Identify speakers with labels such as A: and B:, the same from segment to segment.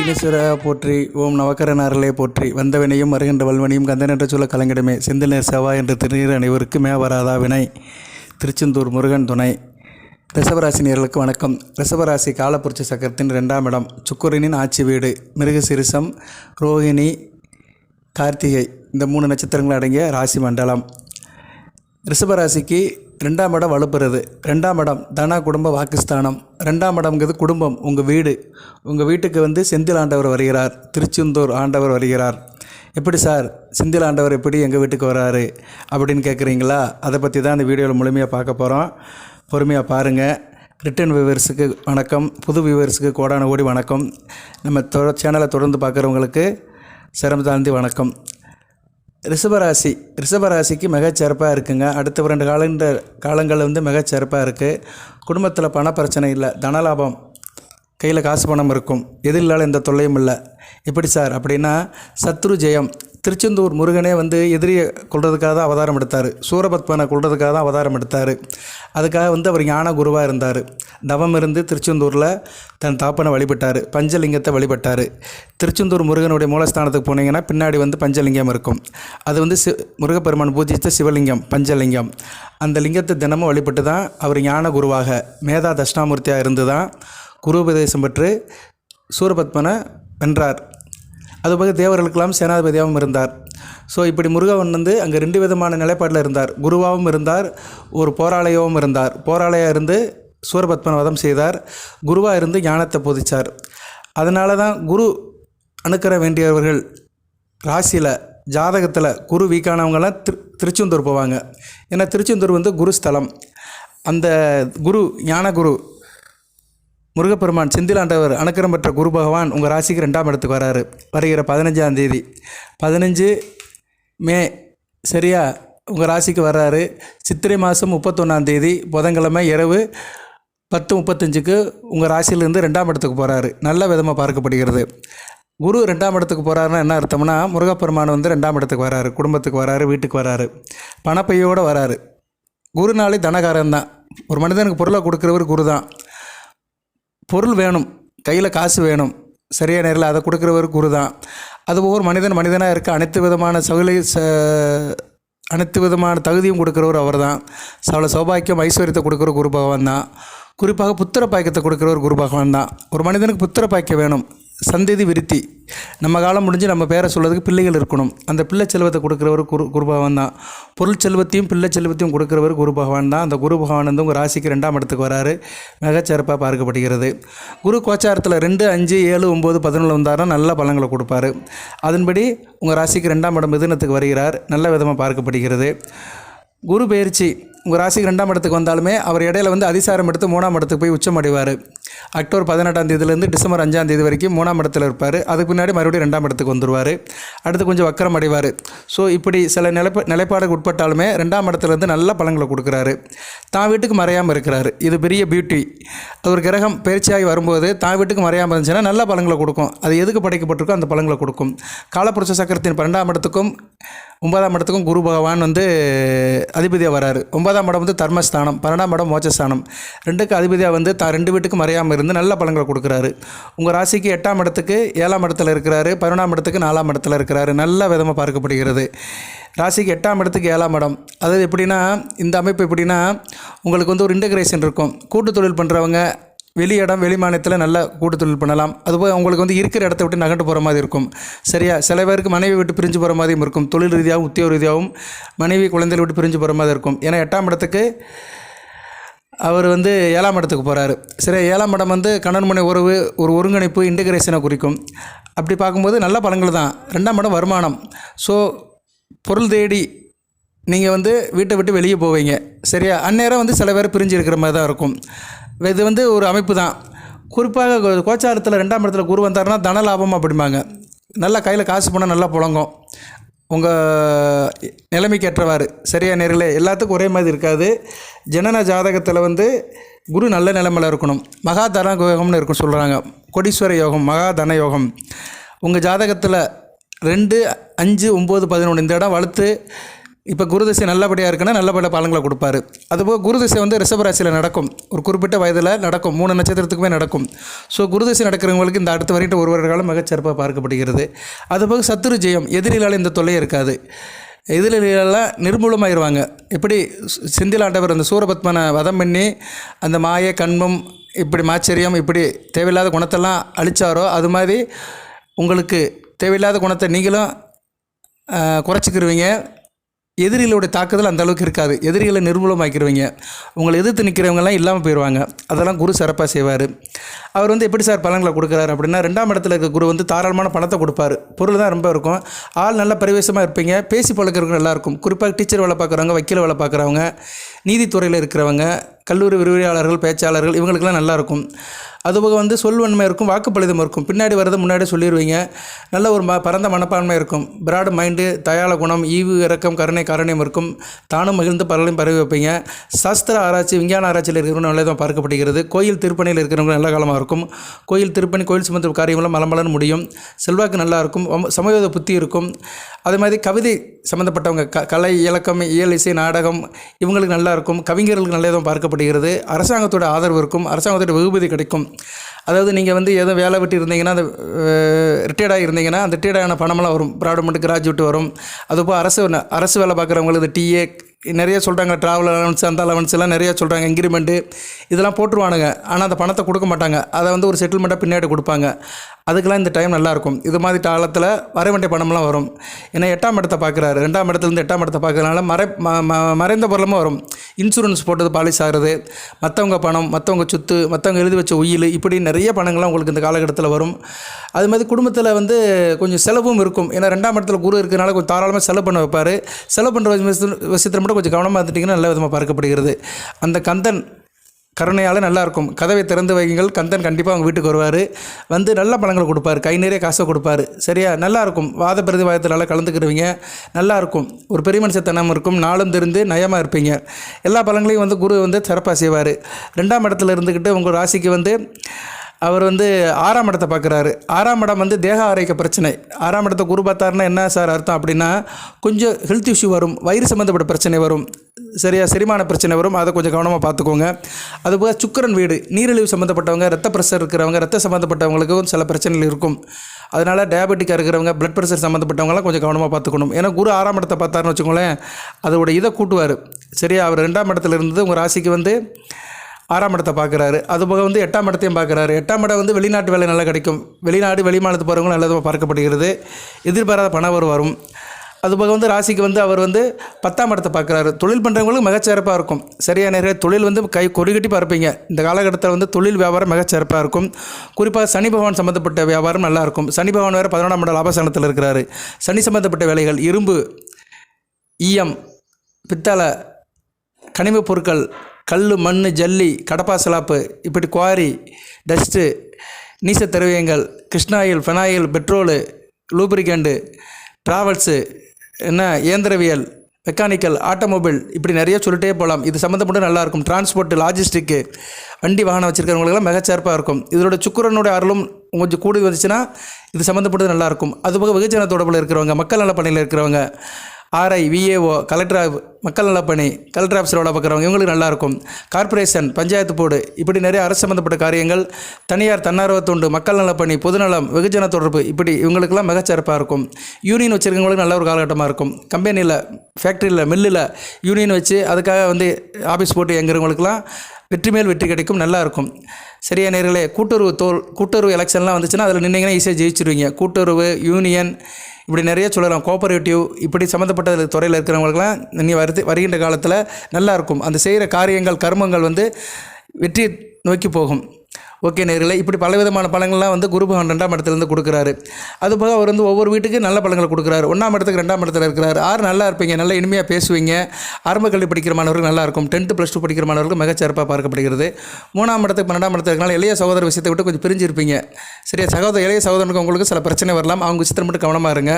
A: ஈனேஸ்வர போற்றி ஓம் நவக்கரனாரலே போற்றி வந்தவினையும் வருகின்ற வல்வனையும் கந்தனென்ற சொல்ல கலங்கிடமே. செந்தில் செவ்வா என்ற திருநீர் அனைவருக்கு மேவராதா வினை. திருச்செந்தூர் முருகன் துணை. ரிசவராசி நேர்களுக்கு வணக்கம். ரிசவராசி காலப்புரட்சி சக்கரத்தின் ரெண்டாம் இடம் சுக்குரனின் ஆட்சி வீடு மிருகசிரிசம் ரோகிணி கார்த்திகை. இந்த மூணு நட்சத்திரங்கள் அடங்கிய ராசி மண்டலம். ரிஷபராசிக்கு ரெண்டாம் இடம் வலுப்புறது. ரெண்டாம் இடம் தனா குடும்ப வாக்குஸ்தானம். ரெண்டாம் இடம்ங்கிறது குடும்பம் உங்கள் வீடு. உங்கள் வீட்டுக்கு வந்து செந்தில் ஆண்டவர் வருகிறார். திருச்செந்தூர் ஆண்டவர் வருகிறார். எப்படி சார்? செந்தில் ஆண்டவர் எப்படி எங்கள் வீட்டுக்கு வராரு? அப்படின்னு கேட்குறீங்களா அதை பற்றி தான் இந்த வீடியோவில் முழுமையாக பார்க்க போகிறோம் பொறுமையாக பாருங்கள் ரிட்டன் வியூவர்ஸுக்கு வணக்கம். புது வியூவர்ஸுக்கு கோடான கோடி வணக்கம். நம்ம தொ சேனலை தொடர்ந்து பார்க்குறவங்களுக்கு சிரமம் தாழ்ந்தி வணக்கம். ரிஷபராசி ரிஷபராசிக்கு மிகச்சிறப்பாக இருக்குங்க. அடுத்த ரெண்டு காலண்ட காலங்கள் வந்து மிகச்சிறப்பாக இருக்குது குடும்பத்தில் பண பிரச்சனை இல்லை தனலாபம் கையில் காசு பணம் இருக்கும். எதிரில்லாத எந்த தொல்லையும் இல்லை. எப்படி சார்? அப்படின்னா சத்ரு ஜெயம். திருச்செந்தூர் முருகனே வந்து எதிரியை கொள்றதுக்காக தான் அவதாரம் எடுத்தார். சூரபத்மனை கொள்றதுக்காக தான் அவதாரம் எடுத்தார். அதுக்காக வந்து அவர் ஞான குருவாக இருந்தார். தவம் இருந்து திருச்செந்தூரில் தன் தாப்பனை வழிபட்டார். பஞ்சலிங்கத்தை வழிபட்டார். திருச்செந்தூர் முருகனுடைய மூலஸ்தானத்துக்கு போனீங்கன்னா பின்னாடி வந்து பஞ்சலிங்கம் இருக்கும். அது வந்து சி முருகப்பெருமான் பூஜித்த சிவலிங்கம் பஞ்சலிங்கம். அந்த லிங்கத்தை தினமும் வழிபட்டு தான் அவர் ஞான குருவாக மேதா தட்சிணாமூர்த்தியாக இருந்து தான் குருபதேசம் பெற்று சூரபத்மனை வென்றார். அதுபோக தேவர்களுக்கெல்லாம் சேனாதிபதியாகவும் இருந்தார். ஸோ இப்படி முருகவன் வந்து அங்கே ரெண்டு விதமான நிலைப்பாட்டில் இருந்தார். குருவாகவும் இருந்தார் ஒரு போராளியாகவும் இருந்தார். போராளியாக இருந்து சூரபத்மன் வதம் செய்தார். குருவாக இருந்து ஞானத்தை போதித்தார் அதனால தான் குரு அணுக்கற வேண்டியவர்கள் ராசியில் ஜாதகத்தில் குரு வீக்கானவங்கெல்லாம் திரு திருச்செந்தூர் போவாங்க. ஏன்னா திருச்செந்தூர் வந்து குரு ஸ்தலம். அந்த குரு ஞான குரு முருகப்பெருமான் செந்திலாண்டவர் அனுக்கிரம் பெற்ற குரு பகவான் உங்கள் ராசிக்கு ரெண்டாம் இடத்துக்கு வராரு. வருகிற பதினஞ்சாம் தேதி. பதினஞ்சு மே சரியா உங்கள் ராசிக்கு வர்றாரு. சித்திரை மாதம் முப்பத்தொன்னாம் தேதி புதன்கிழமை இரவு பத்து முப்பத்தஞ்சுக்கு உங்கள் ராசியிலேருந்து ரெண்டாம் இடத்துக்கு போகிறாரு நல்ல விதமாக பார்க்கப்படுகிறது. குரு ரெண்டாம் இடத்துக்கு போகிறாருன்னா என்ன அர்த்தம்னா முருகப்பெருமான் வந்து ரெண்டாம் இடத்துக்கு வராரு குடும்பத்துக்கு வராரு வீட்டுக்கு வராரு. பணப்பையோடு வராரு. குருனாலே தனகாரன் தான் ஒரு மனிதனுக்கு பொருளை கொடுக்குறவர் குரு தான் பொருள் வேணும் கையில் காசு வேணும். சரியான நேரில் அதை கொடுக்குறவர் குரு தான் அது ஒவ்வொரு மனிதன் மனிதனாக இருக்க அனைத்து விதமான சகுலை ச அனைத்து விதமான தகுதியும் கொடுக்குறவர் அவர் தான் சகல சௌபாக்கியம் ஐஸ்வர்யத்தை கொடுக்குற குரு பகவான் தான் குறிப்பாக புத்திர பாக்கியத்தை கொடுக்குறவர் குரு பகவான் தான் ஒரு மனிதனுக்கு புத்திர பாக்கியம் வேணும். சந்ததி விருத்தி. நம்ம காலம் முடிஞ்சு நம்ம பேரை சொல்கிறதுக்கு பிள்ளைகள் இருக்கணும். அந்த பிள்ளை செல்வத்தை கொடுக்குறவர் குரு குரு பகவான் தான். பொருள் செல்வத்தையும் பிள்ளை செல்வத்தையும் கொடுக்குறவர் குரு பகவான் தான். அந்த குரு பகவான் வந்து உங்கள் ராசிக்கு ரெண்டாம் இடத்துக்கு வராரு. மிகச்சிறப்பாக பார்க்கப்படுகிறது. குரு கோச்சாரத்தில் ரெண்டு அஞ்சு ஏழு ஒம்பது பதினொன்று வந்தாருன்னா நல்ல பலங்களை கொடுப்பாரு. அதன்படி உங்கள் ராசிக்கு ரெண்டாம் இடம் மிதுனத்துக்கு வருகிறார். நல்ல விதமாக பார்க்கப்படுகிறது. குரு பயிற்சி உங்கள் ராசிக்கு ரெண்டாம் இடத்துக்கு வந்தாலுமே அவர் இடையில வந்து அதிசாரம் எடுத்து மூணாம் இடத்துக்கு போய் உச்சம் அடைவார். அக்டோபர் பதினெட்டாம் தேதியிலேருந்து டிசம்பர் அஞ்சாம் தேதி வரைக்கும் மூணாம் இடத்துல இருப்பார். அதுக்கு பின்னாடி மறுபடியும் ரெண்டாம் இடத்துக்கு வந்துடுவார் அடுத்து கொஞ்சம் வக்கரம் அடைவார். ஸோ இப்படி சில நிலைப்ப நிலைப்பாடுக்கு உட்பட்டாலுமே ரெண்டாம் இடத்துலேருந்து நல்ல பழங்களை கொடுக்குறாரு. தான் வீட்டுக்கு மறையாமல் இருக்கிறாரு. இது பெரிய பியூட்டி அது ஒரு கிரகம் பயிற்சியாகி வரும்போது தான் வீட்டுக்கு மறையாமல் இருந்துச்சுன்னா நல்ல பழங்களை கொடுக்கும். அது எதுக்கு படைக்கப்பட்டிருக்கோ அந்த பழங்களை கொடுக்கும். காலப்புருஷ சக்கரத்தின் பன்னெண்டாம் இடத்துக்கும் ஒன்பதாம் இடத்துக்கும் குரு பகவான் வந்து அதிபதியாக வராரு. ஒன்பதாம் இடம் வந்து தர்மஸ்தானம் பன்னெண்டாம் இடம் மோச்சஸ்தானம் ரெண்டுக்கு அதிபதியாக வந்து தான் ரெண்டு வீட்டுக்கும் மறையாமல் இருந்து நல்ல பலன்களை கொடுக்குறாரு. உங்கள் ராசிக்கு எட்டாம் இடத்துக்கு ஏழாம் இடத்துல இருக்கிறாரு பதினொன்றாம் இடத்துக்கு நாலாம் இடத்துல இருக்கிறாரு. நல்ல விதமாக பார்க்கப்படுகிறது. ராசிக்கு எட்டாம் இடத்துக்கு ஏழாம் இடம். அதாவது எப்படின்னா இந்த அமைப்பு எப்படின்னா உங்களுக்கு வந்து ஒரு இன்டகிரேஷன் இருக்கும். கூட்டு தொழில் பண்ணுறவங்க வெளி இடம் வெளி மாநிலத்தில் நல்லா கூட்டத்தொழில் பண்ணலாம். அதுபோல் உங்களுக்கு வந்து இருக்கிற இடத்த விட்டு நகண்டு போகிற மாதிரி இருக்கும். சரியா? சில பேருக்கு மனைவி விட்டு பிரிஞ்சு போகிற மாதிரியும் இருக்கும். தொழில் ரீதியாகவும் உத்தியோக ரீதியாகவும் மனைவி குழந்தைகள் விட்டு பிரிஞ்சு போகிற மாதிரி இருக்கும். ஏன்னா எட்டாம் இடத்துக்கு அவர் வந்து ஏழாம் இடத்துக்கு போகிறாரு சரி ஏழாம் இடம் வந்து கணவன் மனை உறவு ஒரு ஒருங்கிணைப்பு இன்டகிரேஷனை குறிக்கும். அப்படி பார்க்கும்போது நல்ல பலன்கள் தான். ரெண்டாம் இடம் வருமானம். ஸோ பொருள் தேடி நீங்கள் வந்து வீட்டை விட்டு வெளியே போவீங்க. சரியா? அந்நேரம் வந்து சில பேர் பிரிஞ்சு இருக்கிற மாதிரி தான் இருக்கும். இது வந்து ஒரு அமைப்பு தான். குறிப்பாக கோ- கோச்சாரத்தில் ரெண்டாம் இடத்துல குரு வந்தாருன்னா தன லாபம் அப்படிம்பாங்க. நல்லா கையில் காசு போனால் நல்லா புழங்கும். உங்கள் நிலைமைக்கு ஏற்றவாறு சரியா நேரில் எல்லாத்துக்கும் ஒரே மாதிரி இருக்காது. ஜனன ஜாதகத்தில் வந்து குரு நல்ல நிலைமையில் இருக்கணும். மகா தன யோகம்னு இருக்கும் சொல்கிறாங்க கொடீஸ்வர யோகம் மகா தன யோகம். உங்கள் ஜாதகத்தில் ரெண்டு அஞ்சு ஒம்பது பதினொன்று இந்த இடம் வளர்த்து இப்போ குருதிசை நல்லபடியாக இருக்குன்னா நல்லபடியாக பலன்களை கொடுப்பாரு. அதுபோக குருதிசை வந்து ரிஷபராசியில் நடக்கும். ஒரு குறிப்பிட்ட வயதில் நடக்கும். மூணு நட்சத்திரத்துக்குமே நடக்கும். ஸோ குருதிசை நடக்கிறவங்களுக்கு இந்த அடுத்த வரைக்கும் ஒரு வருட காலம் மிகச்சிறப்பாக பார்க்கப்படுகிறது. அதுபோக சத்துரு ஜெயம். எதிரிகளால் இந்த தொல்லை இருக்காது. எதிரிகளெல்லாம் நிர்மூலமாயிருவாங்க. எப்படி? செந்திலாண்டவர் அந்த சூரபத்மனை வதம் பண்ணி அந்த மாய கண்மம் இப்படி மாச்சரியம் இப்படி தேவையில்லாத குணத்தெல்லாம் அழிச்சாரோ அது மாதிரி உங்களுக்கு தேவையில்லாத குணத்தை நீங்களும் குறைச்சிக்கிருவீங்க. எதிரிகளுடைய தாக்குதல் அந்த அளவுக்கு இருக்காது. எதிரிகளை நிர்மூலமாக்கிடுவீங்க உங்களை எதிர்த்து நிற்கிறவங்கலாம் இல்லாமல் போயிடுவாங்க அதெல்லாம் குரு சிறப்பாக செய்வார். அவர் வந்து எப்படி சார் பலன்களை கொடுக்குறாரு அப்படின்னா ரெண்டாம் இடத்துல இருக்க குரு வந்து தாராளமான பணத்தை கொடுப்பாரு. பொருள் தான் ரொம்ப இருக்கும். ஆள் நல்ல பரிவேசமாக இருப்பீங்க. பேசி பழக்கிறவங்க நல்லாயிருக்கும் குறிப்பாக டீச்சர் வேலை பார்க்குறவங்க வக்கீல் வேலை பார்க்குறவங்க நீதித்துறையில் இருக்கிறவங்க கல்லூரி விரிவுரையாளர்கள் பேச்சாளர்கள் இவங்களுக்கெல்லாம் நல்லாயிருக்கும் அதுபோக வந்து சொல்வன்மை இருக்கும் வாக்குப்பளிதம் இருக்கும். பின்னாடி வரதை முன்னாடி சொல்லிடுவீங்க நல்ல ஒரு ம பரந்த மனப்பான்மை இருக்கும். பிராடு மைண்டு தயால குணம் ஈவு இறக்கம் கருணை காரணியம் இருக்கும். தானும் மகிழ்ந்து பரவலையும் பரவி வைப்பீங்க. சாஸ்திர ஆராய்ச்சி விஞ்ஞான ஆராய்ச்சியில் இருக்கிறவங்க நல்லதாக பார்க்கப்படுகிறது. கோயில் திருப்பணியில் இருக்கிறவங்க நல்ல காலமாக இருக்கும். கோயில் திருப்பணி கோயில் சம்பந்த காரியங்களும் மலமலன்னு முடியும். செல்வாக்கு நல்லா இருக்கும். சமயோத புத்தி இருக்கும். அதே மாதிரி கவிதை சம்மந்தப்பட்டவங்க க கலை இலக்கம் இயல் இசை நாடகம் இவங்களுக்கு நல்லா இருக்கும். கவிஞர்களுக்கு பார்க்க பார்க்கப்படுகிறது அரசாங்கத்தோட ஆதரவு இருக்கும். அரசாங்கத்தோட வெகுமதி கிடைக்கும். அதாவது நீங்கள் வந்து ஏதோ வேலை விட்டு இருந்தீங்கன்னா அந்த ரிட்டையர்டாக இருந்தீங்கன்னா அந்த ரிட்டையர்டான பணமெல்லாம் வரும். ப்ராடமெண்ட் கிராஜுவேட் வரும். அதுபோல் அரசு அரசு வேலை பார்க்குறவங்களுக்கு டிஏ நிறைய சொல்கிறாங்க ட்ராவல் அலவன்ஸ் அந்த அலவன்ஸ் எல்லாம் நிறையா சொல்கிறாங்க இன்க்ரிமெண்ட்டு இதெல்லாம் போட்டுருவானுங்க. ஆனால் அந்த பணத்தை கொடுக்க மாட்டாங்க. அதை வந்து ஒரு செட்டில்மெண்ட்டாக பின்னாடி கொடுப்பாங்க. அதுக்கெல்லாம் இந்த டைம் நல்லாயிருக்கும். இது மாதிரி காலத்தில் வர வேண்டிய பணம்லாம் வரும். ஏன்னா எட்டாம் இடத்தை பார்க்குறாரு. ரெண்டாம் இடத்துலேருந்து எட்டாம் இடத்தை பார்க்கறதுனால மறை ம- ம- மறைந்த பொருளமும் வரும். இன்சூரன்ஸ் போட்டது பாலிசி ஆகிறது மற்றவங்க பணம் மற்றவங்க சொத்து மற்றவங்க எழுதி வச்ச உயில் இப்படி நிறைய பணங்கள்லாம் உங்களுக்கு இந்த காலகட்டத்தில் வரும். அது மாதிரி குடும்பத்தில் வந்து கொஞ்சம் செலவும் இருக்கும். ஏன்னா ரெண்டாம் இடத்துல குரு இருக்கிறனால கொஞ்சம் தாராளமாக செலவு பண்ண வைப்பார். செலவு பண்ணுற விஷயத்தில் மட்டும் கொஞ்சம் கவனமாக இருந்துட்டிங்கன்னா நல்ல விதமாக பார்க்கப்படுகிறது. அந்த கந்தன் கருணையால் நல்லாயிருக்கும் கதவை திறந்து வைங்கள் கந்தன் கண்டிப்பாக அவங்க வீட்டுக்கு வருவார். வந்து நல்ல பழங்களை கொடுப்பாரு. கை நிறைய காசை கொடுப்பாரு. சரியா? நல்லாயிருக்கும் வாத பிரதிவாதத்தில் நல்லா கலந்துக்கிடுவீங்க நல்லாயிருக்கும் ஒரு பெரிய மனுஷத்தனம் இருக்கும். நாளும் தெரிந்து நயமாக இருப்பீங்க. எல்லா பழங்களையும் வந்து குரு வந்து சிறப்பாக செய்வார். ரெண்டாம் இடத்துல இருந்துக்கிட்டு உங்கள் ராசிக்கு வந்து அவர் வந்து ஆறாம் இடத்தை பார்க்குறாரு. ஆறாம் இடம் வந்து தேக ஆரோக்கிய பிரச்சனை. ஆறாம் இடத்தை குரு பார்த்தாருன்னா என்ன சார் அர்த்தம் அப்படின்னா கொஞ்சம் ஹெல்த் இஷ்யூ வரும் வயிறு சம்மந்தப்பட்ட பிரச்சனை வரும் சரியா செரிமான பிரச்சனை வரும் அதை கொஞ்சம் கவனமாக பார்த்துக்கோங்க. அதுபோக சுக்கிரன் வீடு நீரிழிவு சம்மந்தப்பட்டவங்க ரத்த ப்ரெஷர் இருக்கிறவங்க ரத்த சம்மந்தப்பட்டவங்களுக்கும் சில பிரச்சனைகள் இருக்கும். அதனால் டயபெட்டிக்காக இருக்கிறவங்க பிளட் ப்ரெஷர் சம்மந்தப்பட்டவங்களாம் கொஞ்சம் கவனமாக பார்த்துக்கணும். ஏன்னா குரு ஆறாம் இடத்தை பார்த்தாருன்னு வச்சுக்கோங்களேன் அதோட இதை கூட்டுவார். சரியா அவர் ரெண்டாம் இடத்துல இருந்து உங்கள் ராசிக்கு வந்து ஆறாம் இடத்தை பார்க்குறாரு. அது போக வந்து எட்டாம் இடத்தையும் பார்க்குறாரு. எட்டாம் இடம் வந்து வெளிநாட்டு வேலை நல்லா கிடைக்கும். வெளிநாடு வெளிமாநிலத்து போகிறவங்களும் நல்லதாக பார்க்கப்படுகிறது. எதிர்பாராத பண வரும். அதுபோக வந்து ராசிக்கு வந்து அவர் வந்து பத்தாம் இடத்தை பார்க்குறாரு. தொழில் பண்ணுறவங்களுக்கு மிகச்சிறப்பாக இருக்கும். சரியான நிறைய தொழில் வந்து கை கொடிகட்டி பார்ப்பீங்க. இந்த காலகட்டத்தில் வந்து தொழில் வியாபாரம் மிகச்சிறப்பாக இருக்கும். குறிப்பாக சனி பகவான் சம்மந்தப்பட்ட வியாபாரம் நல்லாயிருக்கும் சனி பகவான் வேறு பதினொன்றாம் இடம் லாபஸ்தானத்தில் இருக்கிறாரு. சனி சம்மந்தப்பட்ட வேலைகள் இரும்பு ஈயம் பித்தளை கனிமப் பொருட்கள் கல் மண் ஜல்லி கடப்பா சிலாப்பு இப்படி குவாரி டஸ்ட்டு நீச திரவியங்கள் கிருஷ்ணாயில் ஃபெனாயில் பெட்ரோலு லூப்ரிகண்டு ட்ராவல்ஸு என்ன இயந்திரவியல் மெக்கானிக்கல் ஆட்டோமொபைல் இப்படி நிறைய சொல்லிட்டே போகலாம். இது சம்மந்தப்பட்டு நல்லாயிருக்கும். டிரான்ஸ்போர்ட் லாஜிஸ்டிக்கு வண்டி வாகனம் வச்சுருக்கிறவங்களுக்கெல்லாம் மிகச்சிறப்பாக இருக்கும். இதோட சுக்கிரனுடைய அருளும் கொஞ்சம் கூடி வந்துச்சுன்னா இது சம்மந்தப்பட்டது நல்லாயிருக்கும். அதுபோக வெகுஜன தொடர்பில் இருக்கிறவங்க மக்கள் நல பணியில் இருக்கிறவங்க ஆர்ஐ விஏஓ கலெக்டர் மக்கள் நலப்பணி கலெக்டர் ஆஃபீஸில் வேலை பார்க்குறவங்க இவங்களுக்கு நல்லாயிருக்கும் கார்ப்பரேஷன் பஞ்சாயத்து போர்டு இப்படி நிறைய அரசு சம்மந்தப்பட்ட காரியங்கள் தனியார் தன்னார்வ தொண்டு மக்கள் நலப்பணி பொதுநலம் வெகுஜன தொடர்பு இப்படி இவங்களுக்கெல்லாம் மிகச்சிறப்பாக இருக்கும். யூனியன் வச்சுருக்கவங்களுக்கு நல்ல ஒரு காலகட்டமாக இருக்கும். கம்பெனியில் ஃபேக்ட்ரியில் மில்லில் யூனியன் வச்சு அதுக்காக வந்து ஆஃபீஸ் போட்டு எங்கிறவங்களுக்கெல்லாம் வெற்றி மேல் வெற்றி கிடைக்கும் நல்லா இருக்கும். சரியா நேர்களே கூட்டுறவு தோல் கூட்டுறவு எலெக்ஷன்லாம் வந்துச்சுன்னா அதில் நின்றீங்கன்னா ஈஸியாக ஜெயிச்சிருவீங்க. கூட்டுறவு யூனியன் இப்படி நிறைய சொல்லலாம். கோஆபரேட்டிவ் இப்படி சம்மந்தப்பட்ட துறையில் இருக்கிறவங்களுக்குலாம் நீ வருது வருகின்ற காலத்தில் நல்லாயிருக்கும் அந்த செய்கிற காரியங்கள் கர்மங்கள் வந்து வெற்றி நோக்கி போகும். ஓகே நேர்களை இப்படி பலவிதமான பழங்கள்லாம் வந்து குரு பகவான் ரெண்டாம் இடத்துலேருந்து கொடுக்குறாரு. அதுபோக அவர் வந்து ஒவ்வொரு வீட்டுக்கு நல்ல பழங்களை கொடுக்குறாரு. ஒன்றாம் இடத்துக்கு ரெண்டாம் இடத்துல இருக்கிறார். ஆறு நல்லா இருப்பீங்க நல்லா இனிமையாக பேசுவீங்க. ஆரம்ப கல்வி படிக்கிற மாணவர்கள் நல்லா இருக்கும். டென்த்து ப்ளஸ் டூ படிக்கிற மாணவர்கள் மிகச்சிறப்பாக பார்க்கப்படுகிறது. மூணாம் இடத்துக்கு பன்னெண்டாம் இடத்துக்கு இருக்கனால இளைய சகோதர விஷயத்தை விட்டு கொஞ்சம் பிரிஞ்சு இருப்பீங்க சரியா சகோதர இளைய சகோதரனுக்கு உங்களுக்கு சில பிரச்சனை வரலாம். அவங்க விஷயத்தில் மட்டும் கவனமாக இருங்க.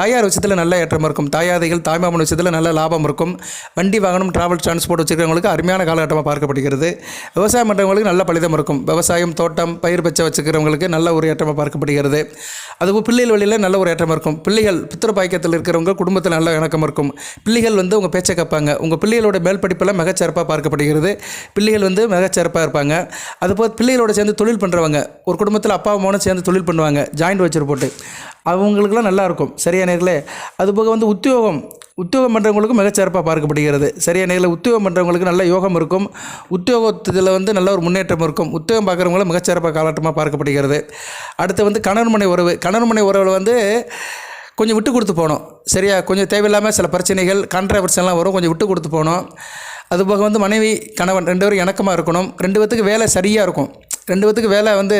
A: தாயார் விஷயத்தில் நல்ல ஏற்றம் இருக்கும். தாயாதைகள் தாய்மாமன் விஷயத்தில் நல்ல லாபம் இருக்கும். வண்டி வாகனம் டிராவல் டிரான்ஸ்போர்ட் வச்சுருக்கிறவங்களுக்கு அருமையான காலகட்டமாக பார்க்கப்படுகிறது. விவசாயம் பண்ணுறவங்களுக்கு நல்ல பலிதம் இருக்கும். விவசாயம் விவசாயம் தோட்டம் பயிர் பச்சை வச்சுக்கிறவங்களுக்கு நல்ல ஒரு ஏற்றமாக பார்க்கப்படுகிறது. அதுவும் பிள்ளைகள் வழியில் நல்ல ஒரு ஏற்றம் இருக்கும். பிள்ளைகள் புத்திர இருக்கிறவங்க குடும்பத்தில் நல்ல இணக்கம் இருக்கும். பிள்ளைகள் வந்து உங்கள் பேச்சை கேட்பாங்க. உங்கள் பிள்ளைகளோட மேல் படிப்பெல்லாம் மிகச்சிறப்பாக பார்க்கப்படுகிறது. பிள்ளைகள் வந்து மிகச்சிறப்பாக இருப்பாங்க. அதுபோல் பிள்ளைகளோட சேர்ந்து தொழில் பண்ணுறவங்க ஒரு குடும்பத்தில் அப்பா அம்மாவும் சேர்ந்து தொழில் பண்ணுவாங்க. ஜாயிண்ட் வச்சர் போட்டு. அவங்களுக்குலாம் நல்லாயிருக்கும் சரியா நேர்களே? அதுபோக வந்து உத்தியோகம். உத்தியோகம் பண்ணுறவங்களுக்கும் மிகச்சிறப்பாக பார்க்கப்படுகிறது. சரியா நேரில் உத்தியோகம் பண்ணுறவங்களுக்கு நல்ல யோகம் இருக்கும். உத்தியோகத்தில் வந்து நல்ல ஒரு முன்னேற்றம் இருக்கும். உத்தியோகம் பார்க்குறவங்களும் மிகச்சிறப்பாக காலட்டமாக பார்க்கப்படுகிறது. அடுத்து வந்து கணவன்மனை உறவு. கணவன்மனை உறவில் வந்து கொஞ்சம் விட்டு கொடுத்து போகணும். சரியா? கொஞ்சம் தேவையில்லாமல் சில பிரச்சனைகள் கான்ட்ரவர்செல்லாம் வரும். கொஞ்சம் விட்டு கொடுத்து போகணும். அதுபோக வந்து மனைவி கணவன் ரெண்டு பேரும் இணக்கமாக இருக்கணும். ரெண்டு பேத்துக்கு வேலை சரியாக இருக்கும். ரெண்டு பேத்துக்கு வேலை வந்து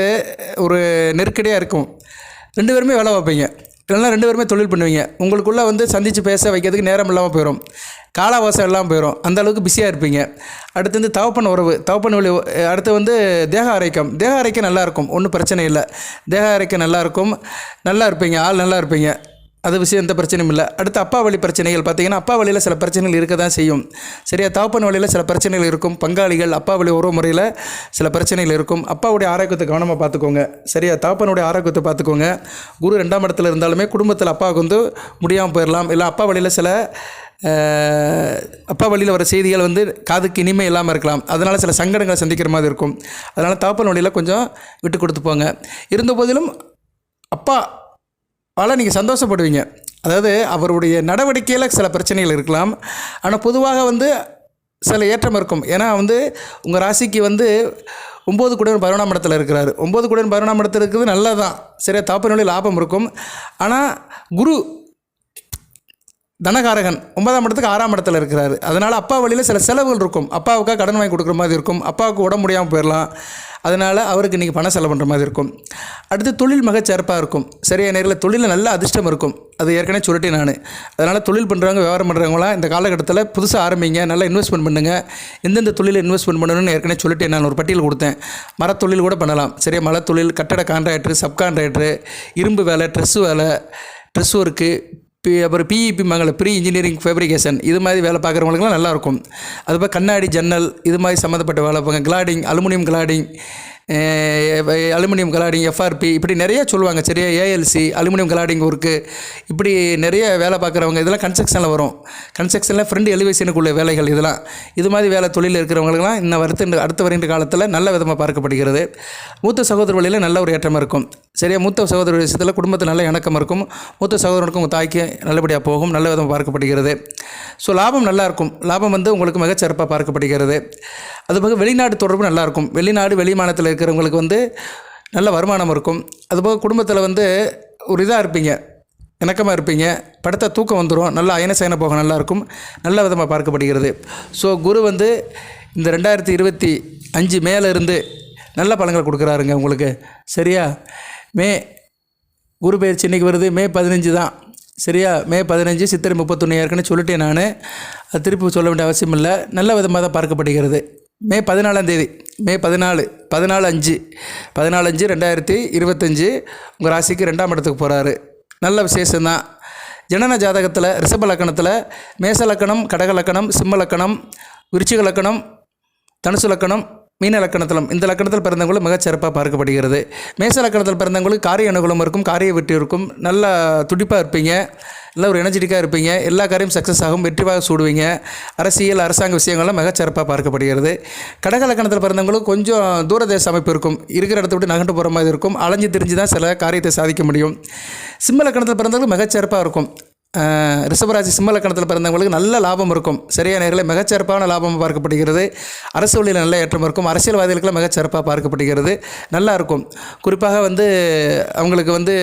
A: ஒரு நெருக்கடியாக இருக்கும். ரெண்டு பேருமே வேலை பார்ப்பீங்க. இல்லைன்னா ரெண்டு பேருமே தொழில் பண்ணுவீங்க. உங்களுக்குள்ளே வந்து சந்தித்து பேச வைக்கிறதுக்கு நேரம் இல்லாமல் போயிடும் காலாவாசம் எல்லாம் போயிடும் அந்த அளவுக்கு பிஸியாக இருப்பீங்க. அடுத்து வந்து தவப்பன் உறவு. தவப்பன் வழி அடுத்து வந்து தேக ஆரோக்கியம். தேக ஆரோக்கியம் நல்லாயிருக்கும் ஒன்றும் பிரச்சனை இல்லை. தேக ஆரோக்கியம் நல்லாயிருக்கும் நல்லா இருப்பீங்க. ஆள் நல்லா இருப்பீங்க. அது விஷயம் எந்த பிரச்சனையும் இல்லை. அடுத்து அப்பா வழி பிரச்சனைகள் பார்த்திங்கன்னா அப்பா வழியில் சில பிரச்சனைகள் இருக்க தான் செய்யும். சரியா? தாப்பன் வழியில் சில பிரச்சனைகள் இருக்கும். பங்காளிகள் அப்பா வழி உறவு முறையில் சில பிரச்சனைகள் இருக்கும். அப்பாவுடைய ஆரோக்கியத்தை கவனமாக பார்த்துக்கோங்க. சரியா? தாப்பனுடைய ஆரோக்கியத்தை பார்த்துக்கோங்க. குரு ரெண்டாம் இடத்துல இருந்தாலுமே குடும்பத்தில் அப்பாவுக்கு வந்து முடியாமல் போயிடலாம் இல்லை அப்பா வழியில் சில அப்பா வழியில் வர செய்திகள் வந்து காதுக்கு இனிமை இல்லாமல் இருக்கலாம். அதனால் சில சங்கடங்களை சந்திக்கிற மாதிரி இருக்கும். அதனால் தாப்பன் வழியில் கொஞ்சம் விட்டு கொடுத்து போங்க. இருந்த போதிலும் அப்பா ஆனால் நீங்கள் சந்தோஷப்படுவீங்க. அதாவது அவருடைய நடவடிக்கையில் சில பிரச்சனைகள் இருக்கலாம். ஆனால் பொதுவாக வந்து சில ஏற்றம் இருக்கும். ஏன்னா வந்து உங்கள் ராசிக்கு வந்து ஒம்பது குடன் பதினொன்றாம் இடத்துல இருக்கிறாரு. ஒம்பது குடன் பதினொன்றாம் இடத்துல இருக்கிறது நல்லது தான் சரியா நிலையில் லாபம் இருக்கும். ஆனால் குரு தனகாரகன் ஒன்பதாம் இடத்துக்கு ஆறாம் இடத்துல இருக்கிறாரு. அதனால் அப்பா வழியில் சில செலவுகள் இருக்கும். அப்பாவுக்காக கடன் வாங்கி கொடுக்குற மாதிரி இருக்கும். அப்பாவுக்கு உடம்பு முடியாமல் போயிடலாம் அதனால் அவருக்கு இன்றைக்கி பணம் செலவு பண்ணுற மாதிரி இருக்கும். அடுத்து தொழில் மகச்சிறப்பாக இருக்கும். சரியா நேரில் தொழிலில் நல்ல அதிர்ஷ்டம் இருக்கும். அது ஏற்கனவே சொல்லிட்டேன் நான். அதனால் தொழில் பண்ணுறவங்க வியாபாரம் பண்ணுறவங்களாம் இந்த காலகட்டத்தில் புதுசாக ஆரம்பிங்க நல்லா இன்வெஸ்ட்மெண்ட் பண்ணுங்கள் எந்தெந்த தொழில் இன்வெஸ்ட்மெண்ட் பண்ணணும்னு ஏற்கனவே சொல்லிட்டேன் நான் ஒரு பட்டியல் கொடுத்தேன். மரத்தொழில் கூட பண்ணலாம். சரியா மரத்தொழில் கட்டட கான்ட்ராக்டர் சப் கான்ட்ராக்டர் இரும்பு வேலை ட்ரெஸ் வேலை ட்ரெஸ் ஒர்க்கு பி அப்புறம் பிஇபி மங்கள ப்ரீ இன்ஜினியரிங் ஃபேப்ரிகேஷன் இது மாதிரி வேலை பார்க்குறவங்களுக்குலாம் நல்லாயிருக்கும். அதுபோல் கண்ணாடி ஜன்னல் இது மாதிரி சம்மந்தப்பட்ட வேலை பார்க்க cladding aluminium cladding aluminium cladding FRP இப்படி நிறைய சொல்லுவாங்க. சரியா ஏஎல்சி அலுமினியம் கிளாடிங் ஒர்க்கு இப்படி நிறைய வேலை பார்க்குறவங்க இதெல்லாம் கன்ஸ்ட்ரக்ஷனில் வரும். கன்ஸ்ட்ரக்ஷனில் ஃப்ரெண்டு எலிவேஷனுக்குள்ள வேலைகள் இதெல்லாம். இது மாதிரி வேலை தொழில் இருக்கிறவங்களுக்குலாம் இன்னும் வருத்த அடுத்த வருகின்ற காலத்தில் நல்ல விதமாக பார்க்கப்படுகிறது. மூத்த சகோதர வழியில் நல்ல ஒரு ஏற்றம் இருக்கும். சரியா மூத்த சகோதர விஷயத்தில் குடும்பத்தில் நல்ல இணக்கம் இருக்கும். மூத்த சகோதரனுக்கும் தாய்க்கு நல்லபடியாக போகும் நல்ல விதமாக பார்க்கப்படுகிறது. ஸோ லாபம் நல்லாயிருக்கும் லாபம் வந்து உங்களுக்கு மிகச்சிறப்பாக பார்க்கப்படுகிறது. அதுபோக வெளிநாடு தொடர்பு நல்லாயிருக்கும் வெளிநாடு வெளி மாநிலத்தில் இருக்கிறவங்களுக்கு வந்து நல்ல வருமானம் இருக்கும். அதுபோக குடும்பத்தில் வந்து ஒரு இதாக இருப்பீங்க. இணக்கமாக இருப்பீங்க. படுத்த தூக்கம் வந்துடும் நல்லா அயன சயன போக நல்லாயிருக்கும் நல்ல விதமாக பார்க்கப்படுகிறது. ஸோ குரு வந்து இந்த ரெண்டாயிரத்தி இருபத்தி அஞ்சு மேலேருந்து நல்ல பலன்கள் கொடுக்குறாருங்க உங்களுக்கு. சரியா? மே குரு பயிற்சி இன்றைக்கி வருது. மே பதினஞ்சு தான் சரியா? மே பதினஞ்சு சித்திரை முப்பத்தொன்று ஏற்கனவே சொல்லிட்டேன் நான். அது திருப்பி சொல்ல வேண்டிய அவசியம் இல்லை. நல்ல விதமாக தான் பார்க்கப்படுகிறது. மே பதினாலாம் தேதி மே பதினாலு பதினாலு அஞ்சு பதினாலு அஞ்சு ரெண்டாயிரத்தி இருபத்தஞ்சு உங்கள் ராசிக்கு ரெண்டாம் இடத்துக்கு போகிறாரு நல்ல விசேஷம்தான் ஜனன ஜாதகத்தில் ரிஷப லக்கணத்தில் மேச லக்கணம் கடக லக்கணம் சிம்ம லக்கணம் விருச்சிக லக்கணம் தனுசு லக்கணம் மீன லக்கணத்திலும் இந்த லக்கணத்தில் பிறந்தவங்களும் மிகச் சிறப்பாக பார்க்கப்படுகிறது. மேச லக்கணத்தில் பிறந்தவங்களுக்கு காரிய அனுகூலம் இருக்கும் காரிய வெற்றி இருக்கும். நல்லா துடிப்பாக இருப்பீங்க நல்லா ஒரு எனர்ஜெட்டிக்காக இருப்பீங்க எல்லா காரியம் சக்ஸஸ் ஆகும் வெற்றிவாக சூடுவீங்க. அரசியல் அரசாங்க விஷயங்கள்லாம் மிகச்சிறப்பாக பார்க்கப்படுகிறது. கடக லக்கணத்தில் பிறந்தவங்களுக்கு கொஞ்சம் தூரதேச அமைப்பு இருக்கும். இருக்கிற இடத்த விட்டு நகண்டு போகிற மாதிரி இருக்கும். அலைஞ்சு திரிஞ்சு தான் சில காரியத்தை சாதிக்க முடியும். சிம்ம லக்கணத்தில் பிறந்தவங்களுக்கு மிகச்சிறப்பாக இருக்கும். ரிஷபராசி சிம்ம லக்கணத்தில் பிறந்தவங்களுக்கு நல்ல லாபம் இருக்கும். சரியான நேரில் மிகச்சிறப்பான லாபம் பார்க்கப்படுகிறது. அரசு வழியில் நல்ல ஏற்றம் இருக்கும். அரசியல்வாதிகளுக்கெல்லாம் மிகச்சிறப்பாக பார்க்கப்படுகிறது. நல்லா இருக்கும். குறிப்பாக வந்து அவங்களுக்கு வந்து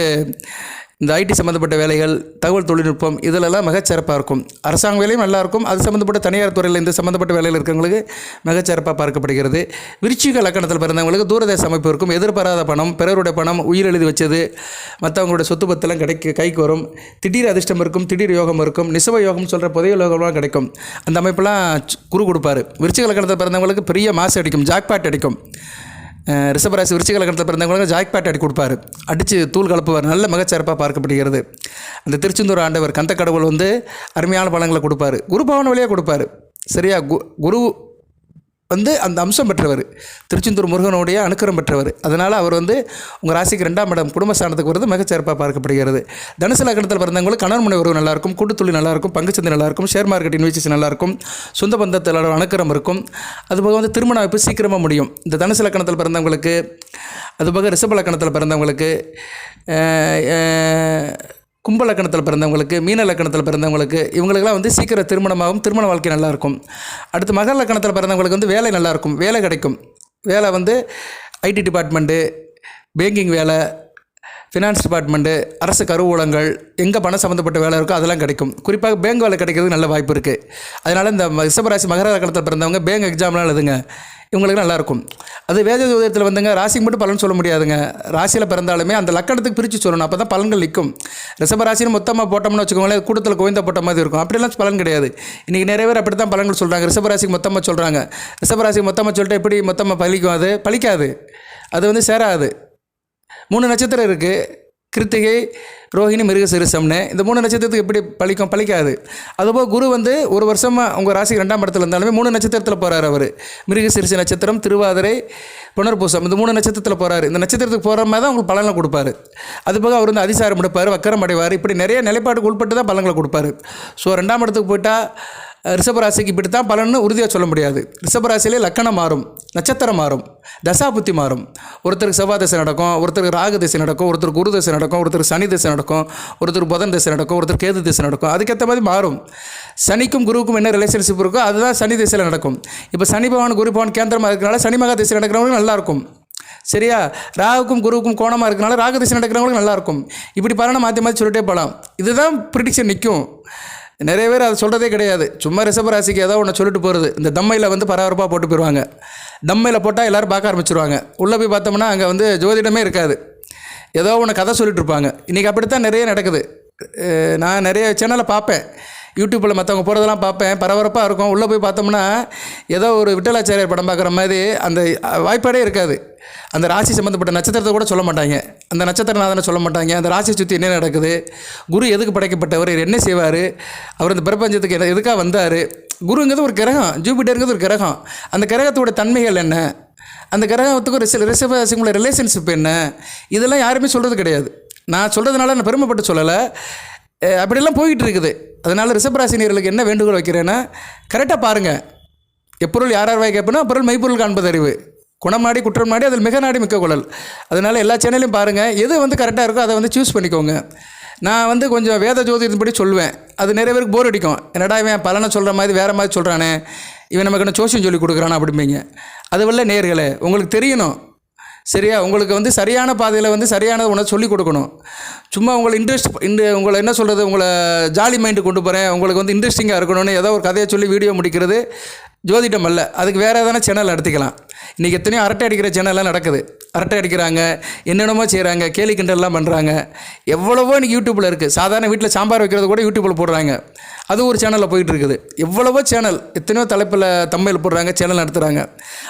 A: இந்த ஐடி சம்மந்தப்பட்ட வேலைகள் தகவல் தொழில்நுட்பம் இதிலெல்லாம் மிகச்சிறப்பாக இருக்கும். அரசாங்க வேலையும் நல்லாயிருக்கும் அது சம்மந்தப்பட்ட தனியார் துறையில் இந்த சம்மந்தப்பட்ட வேலையில் இருக்கிறவங்களுக்கு மிகச்சிறப்பாக பார்க்கப்படுகிறது. விருச்சிக லக்கணத்தில் பிறந்தவங்களுக்கு தூரதேச அமைப்பு இருக்கும். எதிர்பாராத பணம் பிறருடைய பணம் உயிர் எழுதி வச்சது மற்றவங்களுடைய சொத்து பத்தெல்லாம் கிடைக்க கைக்கு வரும். திடீர் அதிர்ஷ்டம் இருக்கும் திடீர் யோகம் இருக்கும். நிசவ யோகம் சொல்கிற புதைய யோகம்லாம் கிடைக்கும். அந்த அமைப்பெல்லாம் குரு கொடுப்பாரு. விருச்சிக லக்கணத்தில் பிறந்தவங்களுக்கு பெரிய மாசு அடிக்கும் ஜாக்பாட் அடிக்கும். ரிஷபராசி விருச்சிக லக்கணத்தில் பிறந்தவங்களுக்கு ஜாக்பாட் அடி கொடுப்பாரு. அடித்து தூள் கலப்புவார். நல்ல மிகச்சிறப்பாக பார்க்கப்படுகிறது. அந்த திருச்செந்தூர் ஆண்டவர் கந்த கடவுள் வந்து அருமையான பலன்களை கொடுப்பாரு. குரு பவன் வழியாக கொடுப்பாரு. சரியா? கு குரு வந்து அந்த அம்சம் பெற்றவர். திருச்செந்தூர் முருகனுடைய அனுக்கிரம் பெற்றவர். அதனால் அவர் வந்து உங்கள் ராசிக்கு ரெண்டாம் இடம் குடும்பஸ்தானத்துக்கு வருது மிகச்சிறப்பாக பார்க்கப்படுகிறது. தனுசு லக்னத்தில் பிறந்தவங்களுக்கு கணவன் மனை உறவு நல்லாயிருக்கும் கூட்டுத்துளி நல்லாயிருக்கும் பங்குச்சந்தை நல்லாயிருக்கும் ஷேர் மார்க்கெட் இன்வெஸ்டிஸ் நல்லாயிருக்கும் சொந்த பந்தத்தில் அனுக்கிரம் இருக்கும். அதுபோக வந்து திருமண அமைப்பு சீக்கிரமாக முடியும். இந்த தனுசு லக்கணத்தில் பிறந்தவங்களுக்கு அதுபோக ரிஷப லக்கணத்தில் பிறந்தவங்களுக்கு கும்ப லக்கணத்தில் பிறந்தவங்களுக்கு மீன லக்கணத்தில் பிறந்தவங்களுக்கு இவங்களுக்கெல்லாம் வந்து சீக்கிரம் திருமணமாகும் திருமண வாழ்க்கை நல்லாயிருக்கும். அடுத்து மகர லக்கணத்தில் பிறந்தவங்களுக்கு வந்து வேலை நல்லாயிருக்கும். வேலை கிடைக்கும். வேலை வந்து ஐடி டிபார்ட்மெண்ட்டு பேங்கிங் வேலை ஃபினான்ஸ் டிபார்ட்மெண்ட்டு அரசு கருவூலங்கள் எங்கே பணம் சம்மந்தப்பட்ட வேலை இருக்கோ அதெல்லாம் கிடைக்கும். குறிப்பாக பேங்க் வேலை கிடைக்கிறதுக்கு நல்ல வாய்ப்பு இருக்குது அதனால் இந்த ம- ரிஷபராசி மகர லக்கணத்தில் பிறந்தவங்க பேங்க் எக்ஸாம்லாம் எழுதுங்க. இவங்களுக்கு நல்லாயிருக்கும். அது வேத ஜோதிடத்தில் வந்துங்க ராசிக்கு மட்டும் பலன் சொல்ல முடியாதுங்க. ராசியில் பிறந்தாலுமே அந்த லக்கணத்துக்கு பிரித்து சொல்லணும். அப்போ தான் பலன்கள் நிற்கும். ரிஷபராசின்னு மொத்தமாக போட்டோம்னு வச்சுக்கோங்களேன் கூட்டத்தில் கோவிந்த போட்ட மாதிரி இருக்கும். அப்படிலாம் பலன் கிடையாது. இன்றைக்கி நிறைய பேர் அப்படி தான் பலன்கள் சொல்கிறாங்க ரிஷபராசிக்கு மொத்தமாக சொல்கிறாங்க ரிஷபராசிக்கு மொத்தமாக சொல்லிட்டு எப்படி மொத்தமாக பலிக்கும்? அது பலிக்காது. அது வந்து சேராது. மூணு நட்சத்திரம் இருக்குது கிருத்திகை ரோஹிணி மிருகசிரசம்னு இந்த மூணு நட்சத்திரத்துக்கு எப்படி பழிக்கும்? பழிக்காது. அதுபோல் குரு வந்து ஒரு வருஷமாக உங்கள் ராசிக்கு ரெண்டாம் இடத்துல இருந்தாலுமே மூணு நட்சத்திரத்தில் போகிறார் அவர். மிருகசிரிசி நட்சத்திரம் திருவாதிரை புனர்பூசம் இந்த மூணு நட்சத்திரத்தில் போகிறாரு இந்த நட்சத்திரத்துக்கு போகிற மாதிரி தான் உங்களுக்கு பலனை கொடுப்பாரு. அதுபோக அவர் வந்து அதிசாரம் எடுப்பார் வக்கரம் அடைவார். இப்படி நிறைய நிலைப்பாட்டுக்கு உட்பட்டு தான் பலன்களை கொடுப்பாரு. ஸோ ரெண்டாம் இடத்துக்கு போயிட்டால் ரிஷபராசிக்கு இப்படி தான் பலன்னு உறுதியாக சொல்ல முடியாது. ரிஷபராசியிலே லக்கணம் மாறும் நட்சத்திரம் மாறும் தசாபுத்தி மாறும். ஒருத்தருக்கு செவ்வாய் தசை நடக்கும் ஒருத்தருக்கு ராகு திசை நடக்கும் ஒருத்தருக்கு குரு தசை நடக்கும் ஒருத்தருக்கு சனி திசை நடக்கும் ஒருத்தருக்கு புதன் திசை நடக்கும் ஒருத்தர் கேது திசை நடக்கும். அதுக்கேற்ற மாதிரி மாறும். சனிக்கும் குருவுக்கும் என்ன ரிலேஷன்ஷிப் இருக்கோ அதுதான் சனி திசையில் நடக்கும். இப்போ சனி பகவான் குரு பகவான் கேந்திரமாக இருக்கிறனால சனி மகா திசை நடக்கிறவங்களும் நல்லாயிருக்கும் சரியா? ராகுக்கும் குருவுக்கும் கோணமாக இருக்கனால ராகு திசை நடக்கிறவங்களுக்கு நல்லாயிருக்கும் இப்படி பலனை மாற்றி மாற்றி சொல்லிட்டே போகலாம் இதுதான் ப்ரிடிக்ஷன் நிற்கும் நிறைய பேர் அதை சொல்கிறதே கிடையாது. சும்மா ரிஷபராசிக்கு ஏதோ ஒன்று சொல்லிட்டு போகிறது இந்த தம்மையில் வந்து பரபரப்பாக போட்டு போயிடுவாங்க தம்மையில் போட்டால் எல்லோரும் பார்க்க ஆரம்பிச்சிருவாங்க. உள்ளே போய் பார்த்தோம்னா அங்கே வந்து ஜோதிடமே இருக்காது. ஏதோ ஒன்று கதை சொல்லிட்டு இருப்பாங்க. இன்றைக்கி அப்படித்தான் நிறைய நடக்குது. நான் நிறைய சேனலை பார்ப்பேன். யூடியூப்பில் மற்றவங்க போகிறதெல்லாம் பார்ப்பேன். பரபரப்பாக இருக்கும். உள்ளே போய் பார்த்தோம்னா ஏதோ ஒரு விட்டலாச்சாரியர் படம் பார்க்குற மாதிரி அந்த வாய்ப்பாடே இருக்காது. அந்த ராசி சம்மந்தப்பட்ட நட்சத்திரத்தை கூட சொல்ல மாட்டாங்க. அந்த நட்சத்திரநாதனை சொல்ல மாட்டாங்க. அந்த ராசியை சுற்றி என்ன நடக்குது? குரு எதுக்கு படைக்கப்பட்டவர்? என்ன செய்வார்? அவர் இந்த பிரபஞ்சத்துக்கு எது- எதுக்காக வந்தார்? குருங்கிறது ஒரு கிரகம். ஜூபிட்டருங்கிறது ஒரு கிரகம். அந்த கிரகத்தோட தன்மைகள் என்ன? அந்த கிரகத்துக்கு ஒரு சில ரிசர்வ் ரிலேஷன்ஷிப் என்ன? இதெல்லாம் யாருமே சொல்கிறது கிடையாது. நான் சொல்கிறதுனால நான் பெருமைப்பட்டு சொல்லலை. அப்படியெல்லாம் போயிட்டு இருக்குது அதனால் ரிஷபராசினியர்களுக்கு என்ன வேண்டுகோள் வைக்கிறேன்னா கரெக்டாக பாருங்கள் எப்பொருள் யார் யார் வாய் கேட்பனா அப்பொருள் மெய்ப்பொருள் காண்பது அறிவு. குணமாடி குற்றம் நாடி அதில் மிக நாடி மிக்க குழல். அதனால் எல்லா சேனலையும் பாருங்கள் எது வந்து கரெக்டாக இருக்கோ அதை வந்து சூஸ் பண்ணிக்கோங்க. நான் வந்து கொஞ்சம் வேத ஜோதிடத்தின்படி சொல்லுவேன். அது நிறைய பேருக்கு போர் அடிக்கும். என்னடா இவன் பலனை சொல்கிற மாதிரி வேறு மாதிரி சொல்கிறானே இவன் நமக்கு என்ன சோசியம் சொல்லி கொடுக்குறானா அப்படிம்பீங்க. அதுவல்ல நேர்களே உங்களுக்கு தெரியணும். சரியா? உங்களுக்கு வந்து சரியான பாதையில் வந்து சரியான உணவு சொல்லிக் கொடுக்கணும். சும்மா உங்களை இன்ட்ரெஸ்ட் இந்த உங்களை என்ன சொல்கிறது உங்களை ஜாலி மைண்டு கொண்டு போகிறேன் உங்களுக்கு வந்து இன்ட்ரெஸ்டிங்காக இருக்கணும்னு ஏதோ ஒரு கதையை சொல்லி வீடியோ முடிக்கிறது. ஜோதிடம் அல்ல. அதுக்கு வேறு எதனா சேனல் நடத்திக்கலாம். இன்றைக்கி எத்தனையோ அரட்டை அடிக்கிற சேனல்லாம் நடக்குது. அரட்டை அடிக்கிறாங்க என்னென்னமோ செய்கிறாங்க கேலி கிண்டல்லாம் பண்ணுறாங்க எவ்வளவோ இன்றைக்கி யூடியூப்பில் இருக்குது சாதாரண வீட்டில் சாம்பார் வைக்கிறது கூட யூடியூப்பில் போடுறாங்க. அது ஒரு சேனலில் போயிட்டு இருக்குது. எவ்வளவோ சேனல் எத்தனையோ தலைப்பில் தம்மையில் போடுறாங்க சேனல் நடத்துகிறாங்க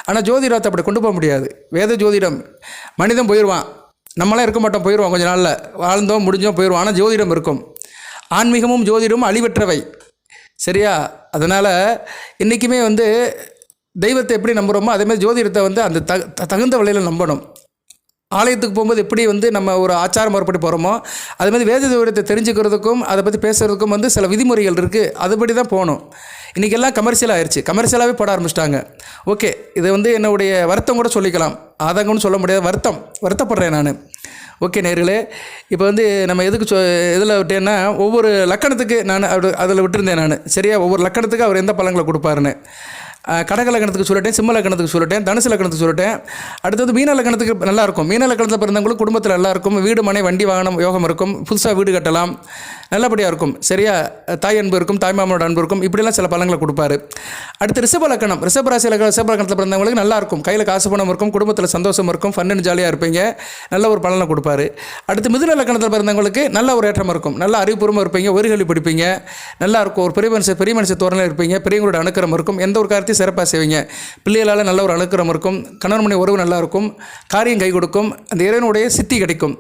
A: ஆனால் ஜோதிடத்தை அப்படி கொண்டு போக முடியாது. வேத ஜோதிடம் மனிதன் போயிடுவான் நம்மளாம் இருக்க மாட்டோம் போயிடுவோம் கொஞ்ச நாளில். வாழ்ந்தோம் முடிஞ்சோம் போயிடுவோம் ஆனால் ஜோதிடம் இருக்கும். ஆன்மீகமும் ஜோதிடமும் அழிவற்றவை. சரியா? அதனால் என்றைக்குமே வந்து தெய்வத்தை எப்படி நம்புகிறோமோ அதேமாதிரி ஜோதிடத்தை வந்து அந்த தகு தகுந்த வழியில் நம்பணும். ஆலயத்துக்கு போகும்போது எப்படி வந்து நம்ம ஒரு ஆச்சார முறைப்படி போகிறோமோ அது மாதிரி வேத ஜோதிடத்தை தெரிஞ்சுக்கிறதுக்கும் அதை பற்றி பேசுகிறதுக்கும் வந்து சில விதிமுறைகள் இருக்குது அதுபடி தான் போகணும். இன்றைக்கி எல்லாம் கமர்ஷியல் ஆயிடுச்சு கமர்ஷியலாகவே போட ஆரம்பிச்சிட்டாங்க. ஓகே இது வந்து என்னுடைய வருத்தம் கூட சொல்லிக்கலாம். ஆதங்கம்னு சொல்ல முடியாது. வருத்தம். வருத்தப்படுறேன் நான். ஓகே நேர்களே இப்போ வந்து நம்ம எதுக்கு சொ இதில் விட்டேன்னா ஒவ்வொரு லக்கணத்துக்கு நான் அதில் விட்டுருந்தேன் நான். சரியா? ஒவ்வொரு லக்கணத்துக்கு அவர் எந்த பழங்களை கொடுப்பாருன்னு. கடக லக்கணத்துக்கு சொல்லிட்டேன் சிம்ம லக்கணத்துக்கு சொல்லிட்டேன் தனுசு லக்கணத்துக்கு சொல்லிட்டேன். அடுத்தது மீன லக்கணத்துக்கு நல்லா இருக்கும் மீன லக்கணத்தில் பிறந்தவங்களுக்கு குடும்பத்தில் நல்லா இருக்கும் வீடு மனை வண்டி வாகனம் யோகம் இருக்கும். புதுசாக வீடு கட்டலாம். நல்லபடியாக இருக்கும். சரியா? தாய் அன்பு இருக்கும் தாய்மாமனோட அன்பு இருக்கும். இப்படிலாம் சில பலன்களை கொடுப்பாரு. அடுத்து ரிஷப லக்கணம். ரிஷப ராசி லக்கணம் ரிஷப லக்கணத்தில் பிறந்தவங்களுக்கு நல்லா இருக்கும். கையில் காசு பணம் இருக்கும் குடும்பத்தில் சந்தோஷம் இருக்கும் ஃபன்னு ஜாலியாக இருப்பீங்க. நல்ல ஒரு பலனை கொடுப்பாரு. அடுத்து மிதுன லக்கணத்தில் பிறந்தவங்களுக்கு நல்ல ஒரு ஏற்றம் இருக்கும். நல்ல அறிவுபூர்வமாக இருப்பீங்க ஒரு கேள்வி படிப்பீங்க. நல்லா இருக்கும் ஒரு பெரிய மனுஷ பெரிய மனுஷ தோரணையில் இருப்பீங்க. பெரியவங்களோட அணுக்கரம் இருக்கும். எந்த ஒரு காரியத்தையும் சிறப்பாக செய்வீங்க. பிள்ளைகளால் நல்ல ஒரு அணுக்கரம் இருக்கும். கணவன் மணி உறவு நல்லா இருக்கும். காரியம் கை கொடுக்கும். அந்த இறைவனுடைய சித்தி கிடைக்கும்.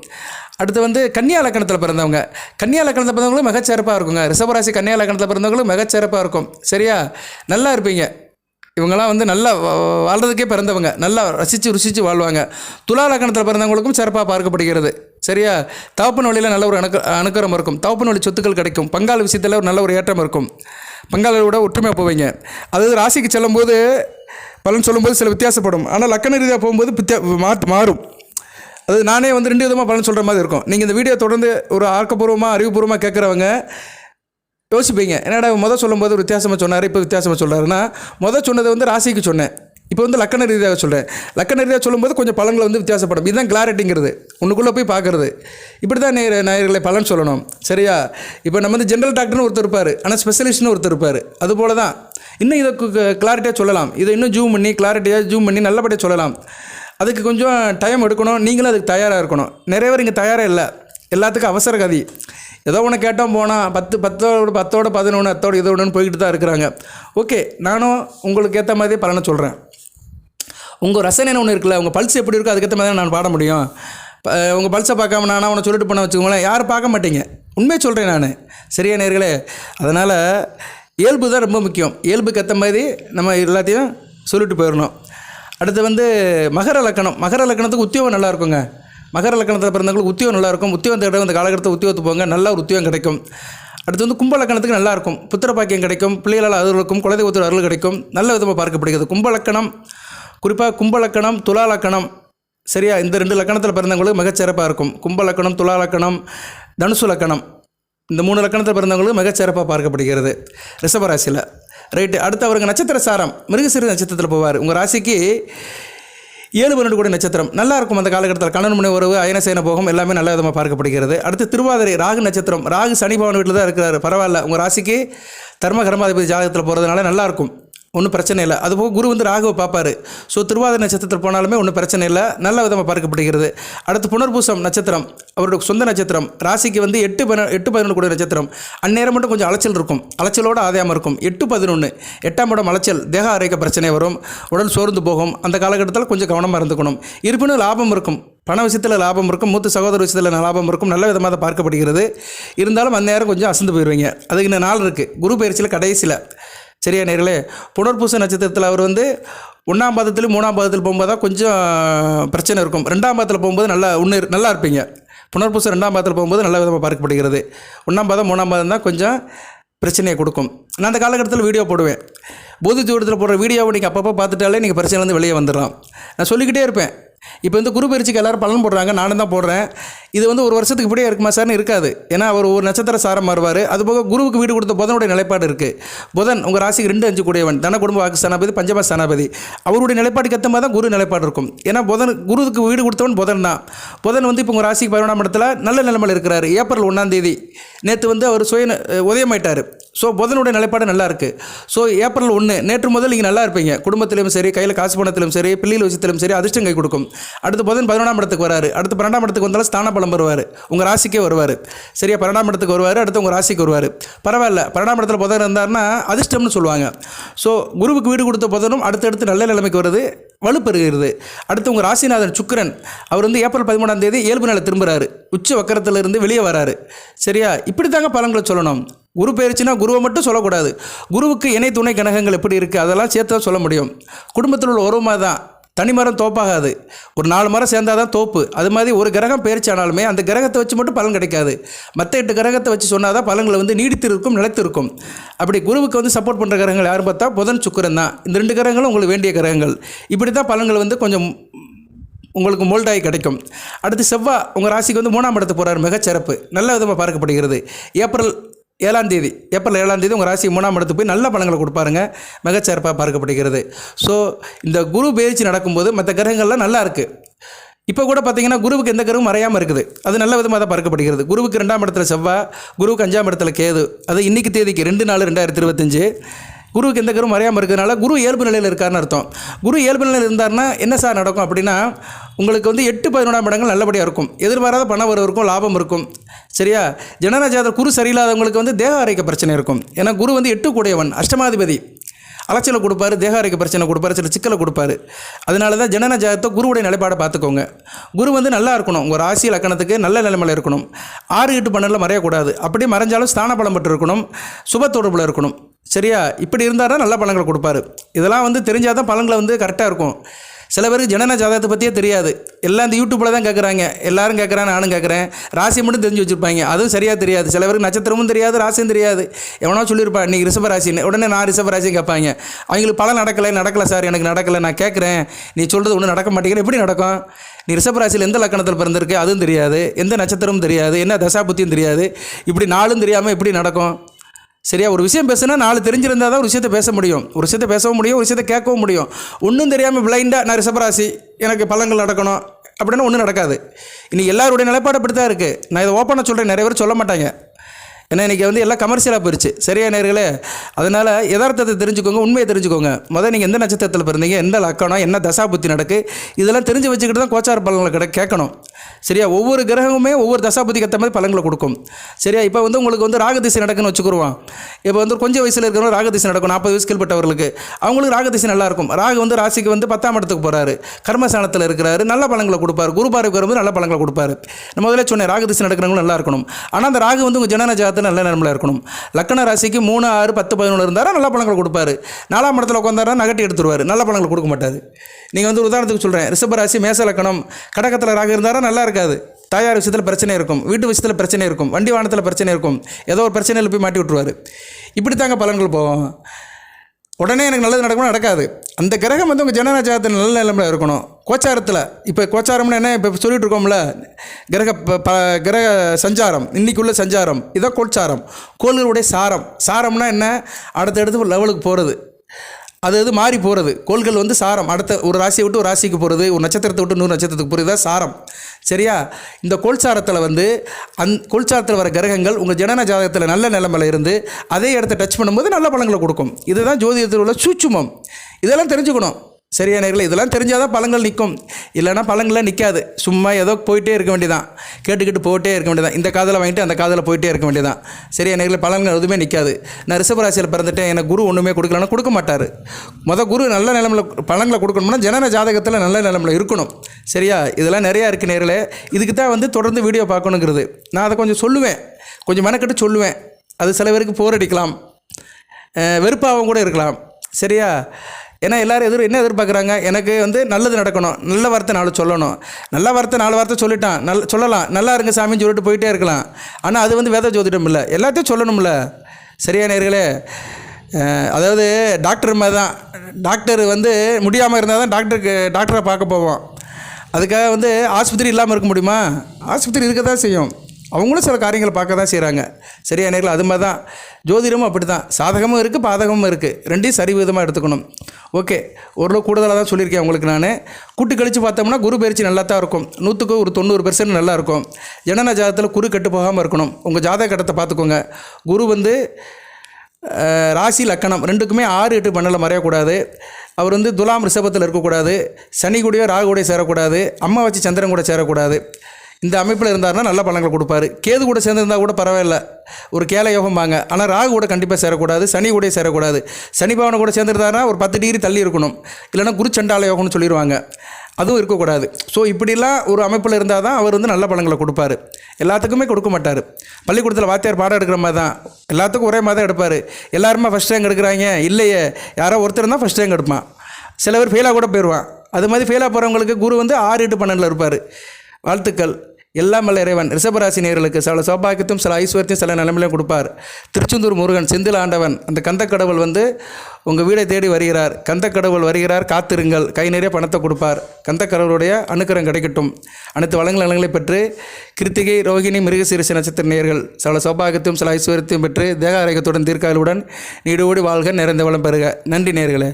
A: அடுத்து வந்து கன்னியா லக்கணத்தில் பிறந்தவங்க. கன்னியா லக்கணத்தில் பிறந்தவங்களும் மிகச்சிறப்பாக இருக்குங்க. ரிஷபராசி கன்னியா லக்கணத்தில் பிறந்தவங்களும் மிகச்சிறப்பாக இருக்கும். சரியா? நல்லா இருப்பீங்க. இவங்கெல்லாம் வந்து நல்லா வாழ்கிறதுக்கே வாழ்றதுக்கே பிறந்தவங்க. நல்லா ரசித்து ருசித்து வாழ்வாங்க. துலா லக்கணத்தில் பிறந்தவங்களுக்கும் சிறப்பாக பார்க்கப்படுகிறது. சரியா? தவப்பன் வழியில் நல்ல ஒரு அணுக்க அணுக்கரம் இருக்கும். தவப்பன் வழி சொத்துக்கள் கிடைக்கும். பங்காளி விஷயத்தில் ஒரு நல்ல ஒரு ஏற்றம் இருக்கும். பங்காளியோட ஒற்றுமையாக போவீங்க. அதாவது ராசிக்கு செல்லும்போது பலன் சொல்லும்போது சில வித்தியாசப்படும். ஆனால் லக்கண ரீதியாக போகும்போது வித்தியா மாற்று மாறும். அது நானே வந்து ரெண்டு விதமாக பலன் சொல்கிற மாதிரி இருக்கும். நீங்கள் இந்த வீடியோ தொடர்ந்து ஒரு ஆக்கப்பூர்வமாக அறிவுபூர்வமாக கேட்குறவங்க யோசிப்பீங்க. என்னடா முதல் சொல்லும்போது ஒரு வித்தியாசமாக சொன்னார் இப்போ வித்தியாசமாக சொல்கிறாருன்னா முதல் சொன்னதை வந்து ராசிக்கு சொன்னேன். இப்போ வந்து லக்கண ரீதியாக சொல்கிறேன் லக்கண ரீதியாக சொல்லும்போது கொஞ்சம் பழங்களை வந்து வித்தியாசப்படும். இதுதான் கிளாரிட்டிங்கிறது உன்னுக்குள்ளே போய் பார்க்குறது. இப்படி தான் நேர நேயர்களை பலன் சொல்லணும். சரியா? இப்போ நம்ம வந்து ஜென்ரல் டாக்டர்னு ஒருத்தர் இருப்பார். ஆனால் ஸ்பெஷலிஸ்ட்னு ஒருத்தர் இருப்பார். அதுபோல தான் இன்னும் இதை கிளாரிட்டியாக சொல்லலாம். இதை இன்னும் ஜூம் பண்ணி கிளாரிட்டியாக ஜூம் பண்ணி நல்லபடியாக சொல்லலாம். அதுக்கு கொஞ்சம் டைம் எடுக்கணும். நீங்களும் அதுக்கு தயாராக இருக்கணும். நிறைய பேர் இங்கே தயாராக இல்லை. எல்லாத்துக்கும் அவசர கதி. ஏதோ ஒன்று கேட்டோம் போனால் பத்து பத்தோட பத்தோட பதினொன்று அத்தோட இது ஒன்றுன்னு போய்கிட்டு தான் இருக்கிறாங்க. ஓகே நானும் உங்களுக்கு ஏற்ற மாதிரி பலனை சொல்கிறேன் உங்கள் ரசனை ஒன்று இருக்குல்ல உங்கள் பல்ஸ் எப்படி இருக்கோ அதுக்கேற்ற மாதிரி தான் நான் பாட முடியும். உங்கள் பல்ஸை பார்க்காம நானா உன்னை சொல்லிட்டு போன வச்சுக்கோங்களேன் யாரும் பார்க்க மாட்டீங்க. உண்மையை சொல்கிறேன் நான். சரியா நேர்களே? அதனால் இயல்பு தான் ரொம்ப முக்கியம். இயல்புக்கு ஏற்ற மாதிரி நம்ம எல்லாத்தையும் சொல்லிட்டு போயிடணும். அடுத்து வந்து மகர லக்கணம். மகர லக்கணத்துக்கு உத்தியோகம் நல்லா இருக்குங்க. மகர லக்கணத்தில் பிறந்தவங்களுக்கு உத்தியோகம் நல்லா இருக்கும். உத்தியோகம் தேட இந்த காலகட்டத்தில் உத்தியோகத்து போங்க. நல்ல ஒரு உத்தியோகம் கிடைக்கும். அடுத்து வந்து கும்பலக்கணத்துக்கு நல்லா இருக்கும். புத்திரபாக்கியம் கிடைக்கும். பிள்ளைகளால் அருளுக்கும் குலதெய்வத்தோட அருள் கிடைக்கும். நல்ல விதமாக பார்க்கப்படுகிறது. கும்பலக்கணம் குறிப்பாக கும்பலக்கணம் துலாலக்கணம் சரியா? இந்த ரெண்டு லக்கணத்தில் பிறந்தவங்களுக்கு மிகச்சிறப்பாக இருக்கும். கும்பலக்கணம் துலாலக்கணம் தனுசு லக்கணம். இந்த மூணு லக்கணத்தில் பிறந்தவங்களுக்கு மிகச்சிறப்பாக பார்க்கப்படுகிறது. ரிஷபராசியில். ரைட்டு அடுத்து அவருக்கு நட்சத்திர சாரம். மிருகசீர நட்சத்திரத்தில் போவார். உங்கள் ராசிக்கு ஏழு பன்னெண்டு கோடி நட்சத்திரம். நல்லா இருக்கும் அந்த காலகட்டத்தில். கணவன் முனை உறவு அயனசேன போகம் எல்லாமே நல்ல விதமாக பார்க்கப்படுகிறது. அடுத்து திருவாதிரை ராகு நட்சத்திரம். ராகு சனி பவன் வீட்டில் தான் இருக்கிறாரு. பரவாயில்ல. உங்கள் ராசிக்கு தர்ம கர்மாதிபதி ஜாதகத்தில் போகிறதுனால நல்லாயிருக்கும் ஒன்றும் பிரச்சனை இல்லை. அதுபோக குரு வந்து ராகுவை பார்ப்பார். ஸோ திருவாத நட்சத்திரத்தில் போனாலுமே ஒன்றும் பிரச்சனை இல்லை. நல்ல விதமாக பார்க்கப்படுகிறது. அடுத்து புனர்பூசம் நட்சத்திரம். அவருடைய சொந்த நட்சத்திரம். ராசிக்கு வந்து எட்டு பன எட்டு பதினொன்று கூட நட்சத்திரம். அந்நேரம் மட்டும் கொஞ்சம் அலைச்சல் இருக்கும். அலைச்சலோட ஆதாயமாக இருக்கும். எட்டு பதினொன்று எட்டாம் இடம் அலைச்சல். தேக ஆரோக்கிய பிரச்சனை வரும். உடல் சோர்ந்து போகும். அந்த காலகட்டத்தில் கொஞ்சம் கவனமாக இருந்துக்கணும். இருப்பினும் லாபம் இருக்கும். பண விஷயத்தில் லாபம் இருக்கும். மூத்த சகோதர விஷயத்தில் லாபம் இருக்கும். நல்ல விதமாக தான் பார்க்கப்படுகிறது. இருந்தாலும் அந்நேரம் கொஞ்சம் அசந்து போயிடுவீங்க அதுக்கு இன்னும் நாள் இருக்குது குரு பயிற்சியில் கடைசியில். சரியா நேர்களே? புனர்பூச நட்சத்திரத்தில் அவர் வந்து ஒன்றாம் பாதத்திலும் மூணாம் பாதத்தில் போகும்போது தான் கொஞ்சம் பிரச்சனை இருக்கும். ரெண்டாம் பாதத்தில் போகும்போது நல்லா உன்னு நல்லா இருப்பீங்க. புனர்பூசம் ரெண்டாம் பாதத்தில் போகும்போது நல்ல விதமாக பார்க்கப்படுகிறது. ஒன்றாம் பாதம் மூணாம் பாதம் தான் கொஞ்சம் பிரச்சனையை கொடுக்கும். நான் அந்த காலகட்டத்தில் வீடியோ போடுவேன். பூதி ஜோடத்தில் போடுற வீடியோவை நீங்கள் அப்பப்போ பார்த்துட்டாலே நீங்கள் பிரச்சனைலேருந்து வெளியே வந்துடலாம். நான் சொல்லிக்கிட்டே இருப்பேன். இப்போ வந்து குரு பயிற்சிக்கு எல்லாரும் பலன் போடுறாங்க நானும் தான் போடுறேன். இது வந்து ஒரு வருஷத்துக்கு இப்படியே இருக்குமா சார்னு இருக்காது. ஏன்னா அவர் ஒரு நட்சத்திர சாரம் மாறுவார். அதுபோக குருவுக்கு வீடு கொடுத்த புதனுடைய நிலைப்பாடு இருக்குது புதன் உங்கள் ராசிக்கு ரெண்டு அஞ்சு கூடியவன். தன குடும்ப வாக்கு ஸ்தானாபதி பஞ்சம ஸ்தானாபதி அவருடைய நிலைப்பாட்டுக்கு ஏற்ற மாதிரி தான் குரு நிலைப்பாடு இருக்கும். ஏன்னா புதன் குருவுக்கு வீடு கொடுத்தவன் புதன் தான். புதன் வந்து இப்போ உங்கள் ராசிக்கு பதினொன்றாம் இடத்துல நல்ல நிலைமையில் இருக்கிறார். ஏப்ரல் ஒன்றாம் தேதி நேற்று வந்து அவர் சுய உதயமாயிட்டார். ஸோ புதனுடைய நிலைப்பாடு நல்லா இருக்குது ஸோ ஏப்ரல் ஒன்று நேற்று முதல் நீங்கள் நல்லா இருப்பீங்க. குடும்பத்திலும் சரி கையில் காசு பணத்திலும் சரி பிள்ளைகள் விஷயத்திலும் சரி அதிர்ஷ்டம் கை கொடுக்கும். அடுத்து புதன் பதினொன்றாம் இடத்துக்கு வராரு. அடுத்து பன்னெண்டாம் இடத்துக்கு வந்தாலும் ஸ்தான பலம் வருவார் உங்கள் ராசிக்கே வருவார். சரியா பன்னெண்டாம் இடத்துக்கு வருவார் அடுத்து உங்கள் ராசிக்கு வருவார். பரவாயில்ல பன்னெண்டாம் இடத்துல புதன் இருந்தாருன்னா அதிர்ஷ்டம்னு சொல்லுவாங்க. ஸோ குருவுக்கு வீடு கொடுத்த புதனும் அடுத்தடுத்து நல்ல நிலைமைக்கு வருது வலுப்பெறுகிறது. அடுத்து உங்கள் ராசிநாதன் சுக்கிரன் அவர் வந்து ஏப்ரல் பதிமூணாம் தேதி இயல்பு நிலை திரும்புகிறாரு உச்ச வக்கரத்திலிருந்து வெளியே வராரு. சரியா இப்படி தாங்க பலன்களை சொல்லணும். குரு பெயர்ச்சினா குருவை மட்டும் சொல்லக்கூடாது. குருவுக்கு இணை துணை கணகங்கள் எப்படி இருக்குது அதெல்லாம் சேர்த்து தான் சொல்ல முடியும். குடும்பத்தில் உள்ள உறவுமாக தான் தனி மரம் தோப்பாகாது. ஒரு நாலு மரம் சேர்ந்தாதான் தான் தோப்பு. அது மாதிரி ஒரு கிரகம் பெயர்ச்சானாலுமே அந்த கிரகத்தை வச்சு மட்டும் பலன் கிடைக்காது. மற்ற எட்டு கிரகத்தை வச்சு சொன்னால் தான் பலன்களை வந்து நீடித்து இருக்கும் அப்படி குருவுக்கு வந்து சப்போர்ட் பண்ணுற கிரகங்கள் யாரும் பார்த்தா புதன் சுக்கரன் தான். இந்த ரெண்டு கிரகங்களும் உங்களுக்கு வேண்டிய கிரகங்கள். இப்படி தான் பலன்கள் வந்து கொஞ்சம் உங்களுக்கு மோல்டாகி கிடைக்கும். அடுத்து செவ்வாய் உங்கள் ராசிக்கு வந்து மூணாம் இடத்துக்கு போகிறார் மிகச்சிறப்பு. நல்ல விதமாக பார்க்கப்படுகிறது. ஏப்ரல் ஏழாம் தேதி ஏப்ரல் ஏழாம் தேதி உங்கள் ராசி மூணாம் இடத்துக்கு போய் நல்ல பலன்களை கொடுப்பாருங்க. மிகச்சிறப்பாக பார்க்கப்படுகிறது. ஸோ இந்த குரு பயிற்சி நடக்கும்போது மற்ற கிரகங்கள்லாம் நல்லா இருக்குது இப்போ கூட பார்த்தீங்கன்னா குருவுக்கு எந்த கிரகம் மறையாமல் இருக்குது. அது நல்ல விதமாக தான் பார்க்கப்படுகிறது. குருவுக்கு ரெண்டாம் இடத்துல செவ்வாய் குருவுக்கு அஞ்சாம் இடத்துல கேது. அது இன்றைக்கு தேதிக்கு ரெண்டு நாலு ரெண்டாயிரத்தி இருபத்தஞ்சு. குருவுக்கு எந்த கிரகம் மறையாமல் இருக்கிறதுனால குரு இயல்பு நிலையில் இருக்காருன்னு அர்த்தம். குரு இயல்பு நிலையில் இருந்தாருன்னா என்ன சார் நடக்கும் அப்படின்னா உங்களுக்கு வந்து எட்டு பதினொன்றாம் இடங்கள் நல்லபடியாக இருக்கும். எதிர்பாராத பணம் வரும் இருக்கும் லாபம் இருக்கும். சரியா? ஜனனஜாதர் குரு சரியில்லாதவங்களுக்கு வந்து தேக ஆரோக்கிய பிரச்சனை இருக்கும். ஏன்னா குரு வந்து எட்டு கூடையவன் அஷ்டமாதிபதி. அலைச்சலை கொடுப்பாரு தேக ஆரோக்கிய பிரச்சனை கொடுப்பாரு சில சிக்கலை கொடுப்பாரு. அதனால தான் ஜனன ஜாதகத்தை குருவுடைய நிலைப்பாடை பார்த்துக்கோங்க. குரு வந்து நல்லா இருக்கணும். உங்கள் ராசி லக்கணத்துக்கு நல்ல நிலைமையில் இருக்கணும். ஆறு எட்டு பன்னெண்டில் மறையக்கூடாது. அப்படியே மறைஞ்சாலும் ஸ்தான பலம் பெற்று இருக்கணும் சுப தொடர்பில் இருக்கணும். சரியா? இப்படி இருந்தாருன்னா நல்ல பலன்களை கொடுப்பாரு. இதெல்லாம் வந்து தெரிஞ்சால் தான் பலன்களை வந்து கரெக்டாக இருக்கும். சில பேருக்கு ஜனன ஜாதகத்தை பற்றியே தெரியாது. எல்லாம் இந்த யூடியூப்பில் தான் கேட்குறாங்க எல்லாரும் கேட்குறேன் நானும் கேட்குறேன் ராசி மட்டும் தெரிஞ்சு வச்சுருப்பாங்க. அதுவும் சரியாக தெரியாது. சில பேருக்கு நட்சத்திரமும் தெரியாது ராசியும் தெரியாது. எவனோ சொல்லியிருப்பா நீ ரிஷப ராசின்னு உடனே நான் ரிஷப ராசியும் கேட்பாங்க. அவங்களுக்கு பல நடக்கலை நடக்கலை சார் எனக்கு நடக்கலை நான் கேட்குறேன் நீ சொல்கிறது ஒன்றும் நடக்க மாட்டேங்கிறேன் எப்படி நடக்கும்? நீ ரிஷப ராசியில் எந்த லக்கணத்தில் பிறந்திருக்கு? அதுவும் தெரியாது. எந்த நட்சத்திரமும் தெரியாது. என்ன தசா புத்தியும் தெரியாது. இப்படி நாளும் தெரியாமல் எப்படி நடக்கும்? சரியா? ஒரு விஷயம் பேசுனா நாலு தெரிஞ்சிருந்தால் தான் ஒரு விஷயத்தை பேச முடியும். ஒரு விஷயத்தை பேசவும் முடியும் ஒரு விஷயத்தை கேட்கவும் முடியும். ஒன்றும் தெரியாமல் பிளைண்டாக நான் ரிசபராசி எனக்கு பழங்கள் நடக்கணும் அப்படின்னா ஒன்றும் நடக்காது. இன்னைக்கு எல்லாருடைய நிலைப்பாடு அப்படி தான் இருக்குது நான் இதை ஓப்பனாக சொல்கிறேன் நிறைய பேர் சொல்ல மாட்டாங்க. ஏன்னா இன்றைக்கி வந்து எல்லாம் கமர்ஷியலாக போயிடுச்சு சரியா நேர்களே? அதனால் யதார்த்தத்தை தெரிஞ்சுக்கோங்க உண்மையை தெரிஞ்சுக்கோங்க. முதல் நீங்கள் எந்த நட்சத்திரத்தில் பிறந்தீங்க எந்த லக்கணம் என்ன தசா புத்தி நடக்கு இதெல்லாம் தெரிஞ்சு வச்சுக்கிட்டு தான் கோச்சார பலன்களை கிட கேட்கணும். சரியா? ஒவ்வொரு கிரகமுமே ஒவ்வொரு தசாபுத்திக்கு ஏற்ற மாதிரி பலன்களை கொடுக்கும். சரியா? இப்போ வந்து உங்களுக்கு வந்து ராகதிசை நடக்குன்னு வச்சுக்கிருவோம் இப்போ வந்து கொஞ்சம் வயசில் இருக்கிறவங்க ராகதிசை நடக்கும் நாற்பது வயசு கீழ்பட்டவர்களுக்கு. அவங்களுக்கு ராகதிசை நல்லா இருக்கும். ராகு வந்து ராசிக்கு வந்து பத்தாம் இடத்துக்கு போகிறாரு கர்மஸ்தானத்தில் இருக்கிறாரு நல்ல பலன்களை கொடுப்பாரு. குரு வரும்போது நல்ல பலன்களை கொடுப்பாரு. நம்ம முதல்ல சொன்னேன் ராகதிசை நடக்கிறவங்களும் நல்லா இருக்கணும். ஆனால் அந்த ராகு வந்து உங்கள் ஜனன ஜாதத்தில் நல்ல நிலமில் இருக்கணும். லக்கண ராசிக்கு மூணு ஆறு பத்து பதினொன்று இருந்தாரா நல்ல பழங்கள் கொடுப்பாரு. நாலாம் இடத்துல உட்காந்தாரா நகட்டி எடுத்துருவார். நல்ல பழங்கள் கொடுக்க மாட்டார். நீங்கள் வந்து உதாரணத்துக்கு சொல்கிறேன் ரிஷபராசி மேச லக்கணம். கடகத்தில் ராக இருந்தாரா நல்லா இருக்காது. தாயார் விஷயத்தில் பிரச்சனை இருக்கும். வீட்டு விஷயத்தில் பிரச்சனை இருக்கும். வண்டி வாகனத்தில் பிரச்சனை இருக்கும். ஏதோ ஒரு பிரச்சனையில் போய் மாட்டி விட்ருவார் இப்படி தாங்க பலன்கள் போவோம் உடனே எனக்கு நல்லது நடக்கணும் நடக்காது. அந்த கிரகம் வந்து உங்கள் ஜனன நல்ல நிலைமையில் இருக்கணும். கோச்சாரத்தில். இப்போ கோச்சாரம்னு என்ன இப்போ சொல்லிட்டு இருக்கோம்ல? கிரக ப- ப கிரக சஞ்சாரம். இன்னைக்குள்ள சஞ்சாரம். இதான் கோச்சாரம். கோள்களுடைய சாரம். சாரம்னா என்ன? அடுத்தடுத்து லெவலுக்கு போகிறது அது அது மாறி போகிறது கோள்கள் வந்து சாரம். அடுத்த ஒரு ராசியை விட்டு ஒரு ராசிக்கு போகிறது ஒரு நட்சத்திரத்தை விட்டு நூறு நட்சத்திரத்துக்கு போகிறது தான் சாரம். சரியா? இந்த கோல்சாரத்தில் வந்து அந் கோல்சாரத்தில் வர கிரகங்கள் உங்கள் ஜனன ஜாதகத்தில் நல்ல நிலைமையில் இருந்து அதே இடத்த டச் பண்ணும்போது நல்ல பலன்களை கொடுக்கும். இதுதான் ஜோதிடத்தில் உள்ள சூட்சுமம். இதெல்லாம் தெரிஞ்சுக்கணும். சரியா நேரில்? இதெல்லாம் தெரிஞ்சால் தான் பழங்கள் நிற்கும் இல்லைன்னா பழங்கள்லாம் நிற்காது சும்மா ஏதோ போயிட்டே இருக்க வேண்டியதான் கேட்டுக்கிட்டு போயிட்டே இருக்க வேண்டியதான் இந்த காதில் வாங்கிட்டு அந்த காதில் போயிட்டே இருக்க வேண்டியதான் சரியா நேரில்? பழங்கள் எதுவுமே நிற்காது நான் ரிஷபராசியில் பிறந்துட்டேன். எனக்கு குரு ஒன்றுமே கொடுக்கலன்னா கொடுக்க மாட்டார். மொதல் குரு நல்ல நிலமில் பழங்களை கொடுக்கணும்னா ஜனன ஜாதகத்தில் நல்ல நிலமில் இருக்கணும். சரியா? இதெல்லாம் நிறையா இருக்குது நேரில். இதுக்கு தான் வந்து தொடர்ந்து வீடியோ பார்க்கணுங்கிறது. நான் அதை கொஞ்சம் சொல்லுவேன். கொஞ்சம் மெனக்கெட்டு சொல்லுவேன். அது சில பேருக்கு போர் அடிக்கலாம். வெறுப்பாகவும் கூட இருக்கலாம். சரியா? ஏன்னா எல்லாரும் எதிர் என்ன எதிர்பார்க்குறாங்க? எனக்கு வந்து நல்லது நடக்கணும். நல்ல வார்த்தை நாலு சொல்லணும். நல்ல வார்த்தை நாலு வார்த்தை சொல்லிட்டான். நல் சொல்லலாம். நல்லா இருங்க சாமின்னு சொல்லிட்டு போயிட்டே இருக்கலாம். ஆனால் அது வந்து வேத ஜோதிடம் இல்லை எல்லாத்தையும் சொல்லணும்ல. சரியா நேர்களே? அதாவது டாக்டர் மாதிரி தான். டாக்டர் வந்து முடியாமல் இருந்தால் தான் டாக்டருக்கு டாக்டரை பார்க்க போவோம். அதுக்காக வந்து ஆஸ்பத்திரி இல்லாமல் இருக்க முடியுமா? ஆஸ்பத்திரி இருக்க தான் செய்யும். அவங்களும் சில காரியங்களை பார்க்க தான் செய்கிறாங்க சரியா நேரில் அது மாதிரி தான். ஜோதிடமும் அப்படி தான் சாதகமும் இருக்குது பாதகமும் இருக்குது ரெண்டையும் சரிவிதமாக எடுத்துக்கணும். ஓகே ஓரளவு கூடுதலாக தான் சொல்லியிருக்கேன் உங்களுக்கு நான். கூட்டு கழித்து பார்த்தோம்னா குரு பயிற்சி நல்லா தான் இருக்கும். நூற்றுக்கு ஒரு தொண்ணூறு பெர்சன்ட் நல்லா இருக்கும். ஜனன ஜாதகத்தில் குரு கெட்டு போகாமல் இருக்கணும். உங்கள் ஜாதக கட்டத்தை பார்த்துக்கோங்க. குரு வந்து ராசி லக்கணம் ரெண்டுக்குமே ஆறு எட்டு பண்ணலை மறையக்கூடாது. அவர் வந்து துலாம் ரிஷபத்தில் இருக்கக்கூடாது. சனி கூடயோ ராகு கூடயோ சேரக்கூடாது. அம்மா வச்சு சந்திரன் கூட சேரக்கூடாது. இந்த அமைப்பில் இருந்தாருன்னா நல்ல பலன்களை கொடுப்பாரு. கேது கூட சேர்ந்துருந்தா கூட பரவாயில்ல. ஒரு கேல யோகம்பாங்க ஆனால் ராகு கூட கண்டிப்பாக சேரக்கூடாது. சனி கூட சேரக்கூடாது. சனி பவனை கூட சேர்ந்துருந்தாருன்னா ஒரு பத்து டிகிரி தள்ளி இருக்கணும். இல்லைன்னா குரு சண்டால யோகம்னு சொல்லிடுவாங்க அதுவும் இருக்கக்கூடாது. ஸோ இப்படிலாம் ஒரு அமைப்பில் இருந்தால் தான் அவர் வந்து நல்ல பழங்களை கொடுப்பாரு. எல்லாத்துக்குமே கொடுக்க மாட்டார். பள்ளிக்கூடத்தில் வாத்தியார் பாடம் எடுக்கிற மாதிரி தான். எல்லாத்துக்கும் ஒரே மாதிரி தான் எடுப்பார். எல்லாருமே ஃபஸ்ட் ரேங்க் எடுக்கிறாங்க. இல்லையே. யாரோ ஒருத்தர் தான் ஃபஸ்ட் ரேங்க் எடுப்பான். சில பேர் ஃபெயிலாக கூட போயிடுவான் அது மாதிரி ஃபெயிலாக போகிறவங்களுக்கு குரு வந்து ஆறு எட்டு பன்னெண்டில் இருப்பார். வாழ்த்துக்கள். எல்லாம் வல்ல இறைவன். ரிஷபராசி நேயர்களுக்கு சில சௌபாகியத்தையும் சில ஐஸ்வர்யத்தையும் சில நிலைமையிலும் கொடுப்பார். திருச்செந்தூர் முருகன் செந்தில் ஆண்டவன் அந்த கந்தக்கடவுள் வந்து உங்கள் வீடை தேடி வருகிறார். கந்தக்கடவுள் வருகிறார் காத்திருங்கள். கை நிறைய பணத்தை கொடுப்பார். கந்தக்கடவுளுடைய அனுக்கிரம் கிடைக்கட்டும். அனைத்து வளங்கள் நலங்களை பெற்று கிருத்திகை ரோகிணி மிருகசீரிச நட்சத்திர நேயர்கள் சில சௌபாகியத்தையும் சில ஐஸ்வர்யத்தையும் பெற்று தேக ஆரோக்கியத்துடன் தீர்க்காயலுடன் நீடோடி வாழ்க நிறைந்த வளம் பெறுக. நன்றி நேர்களே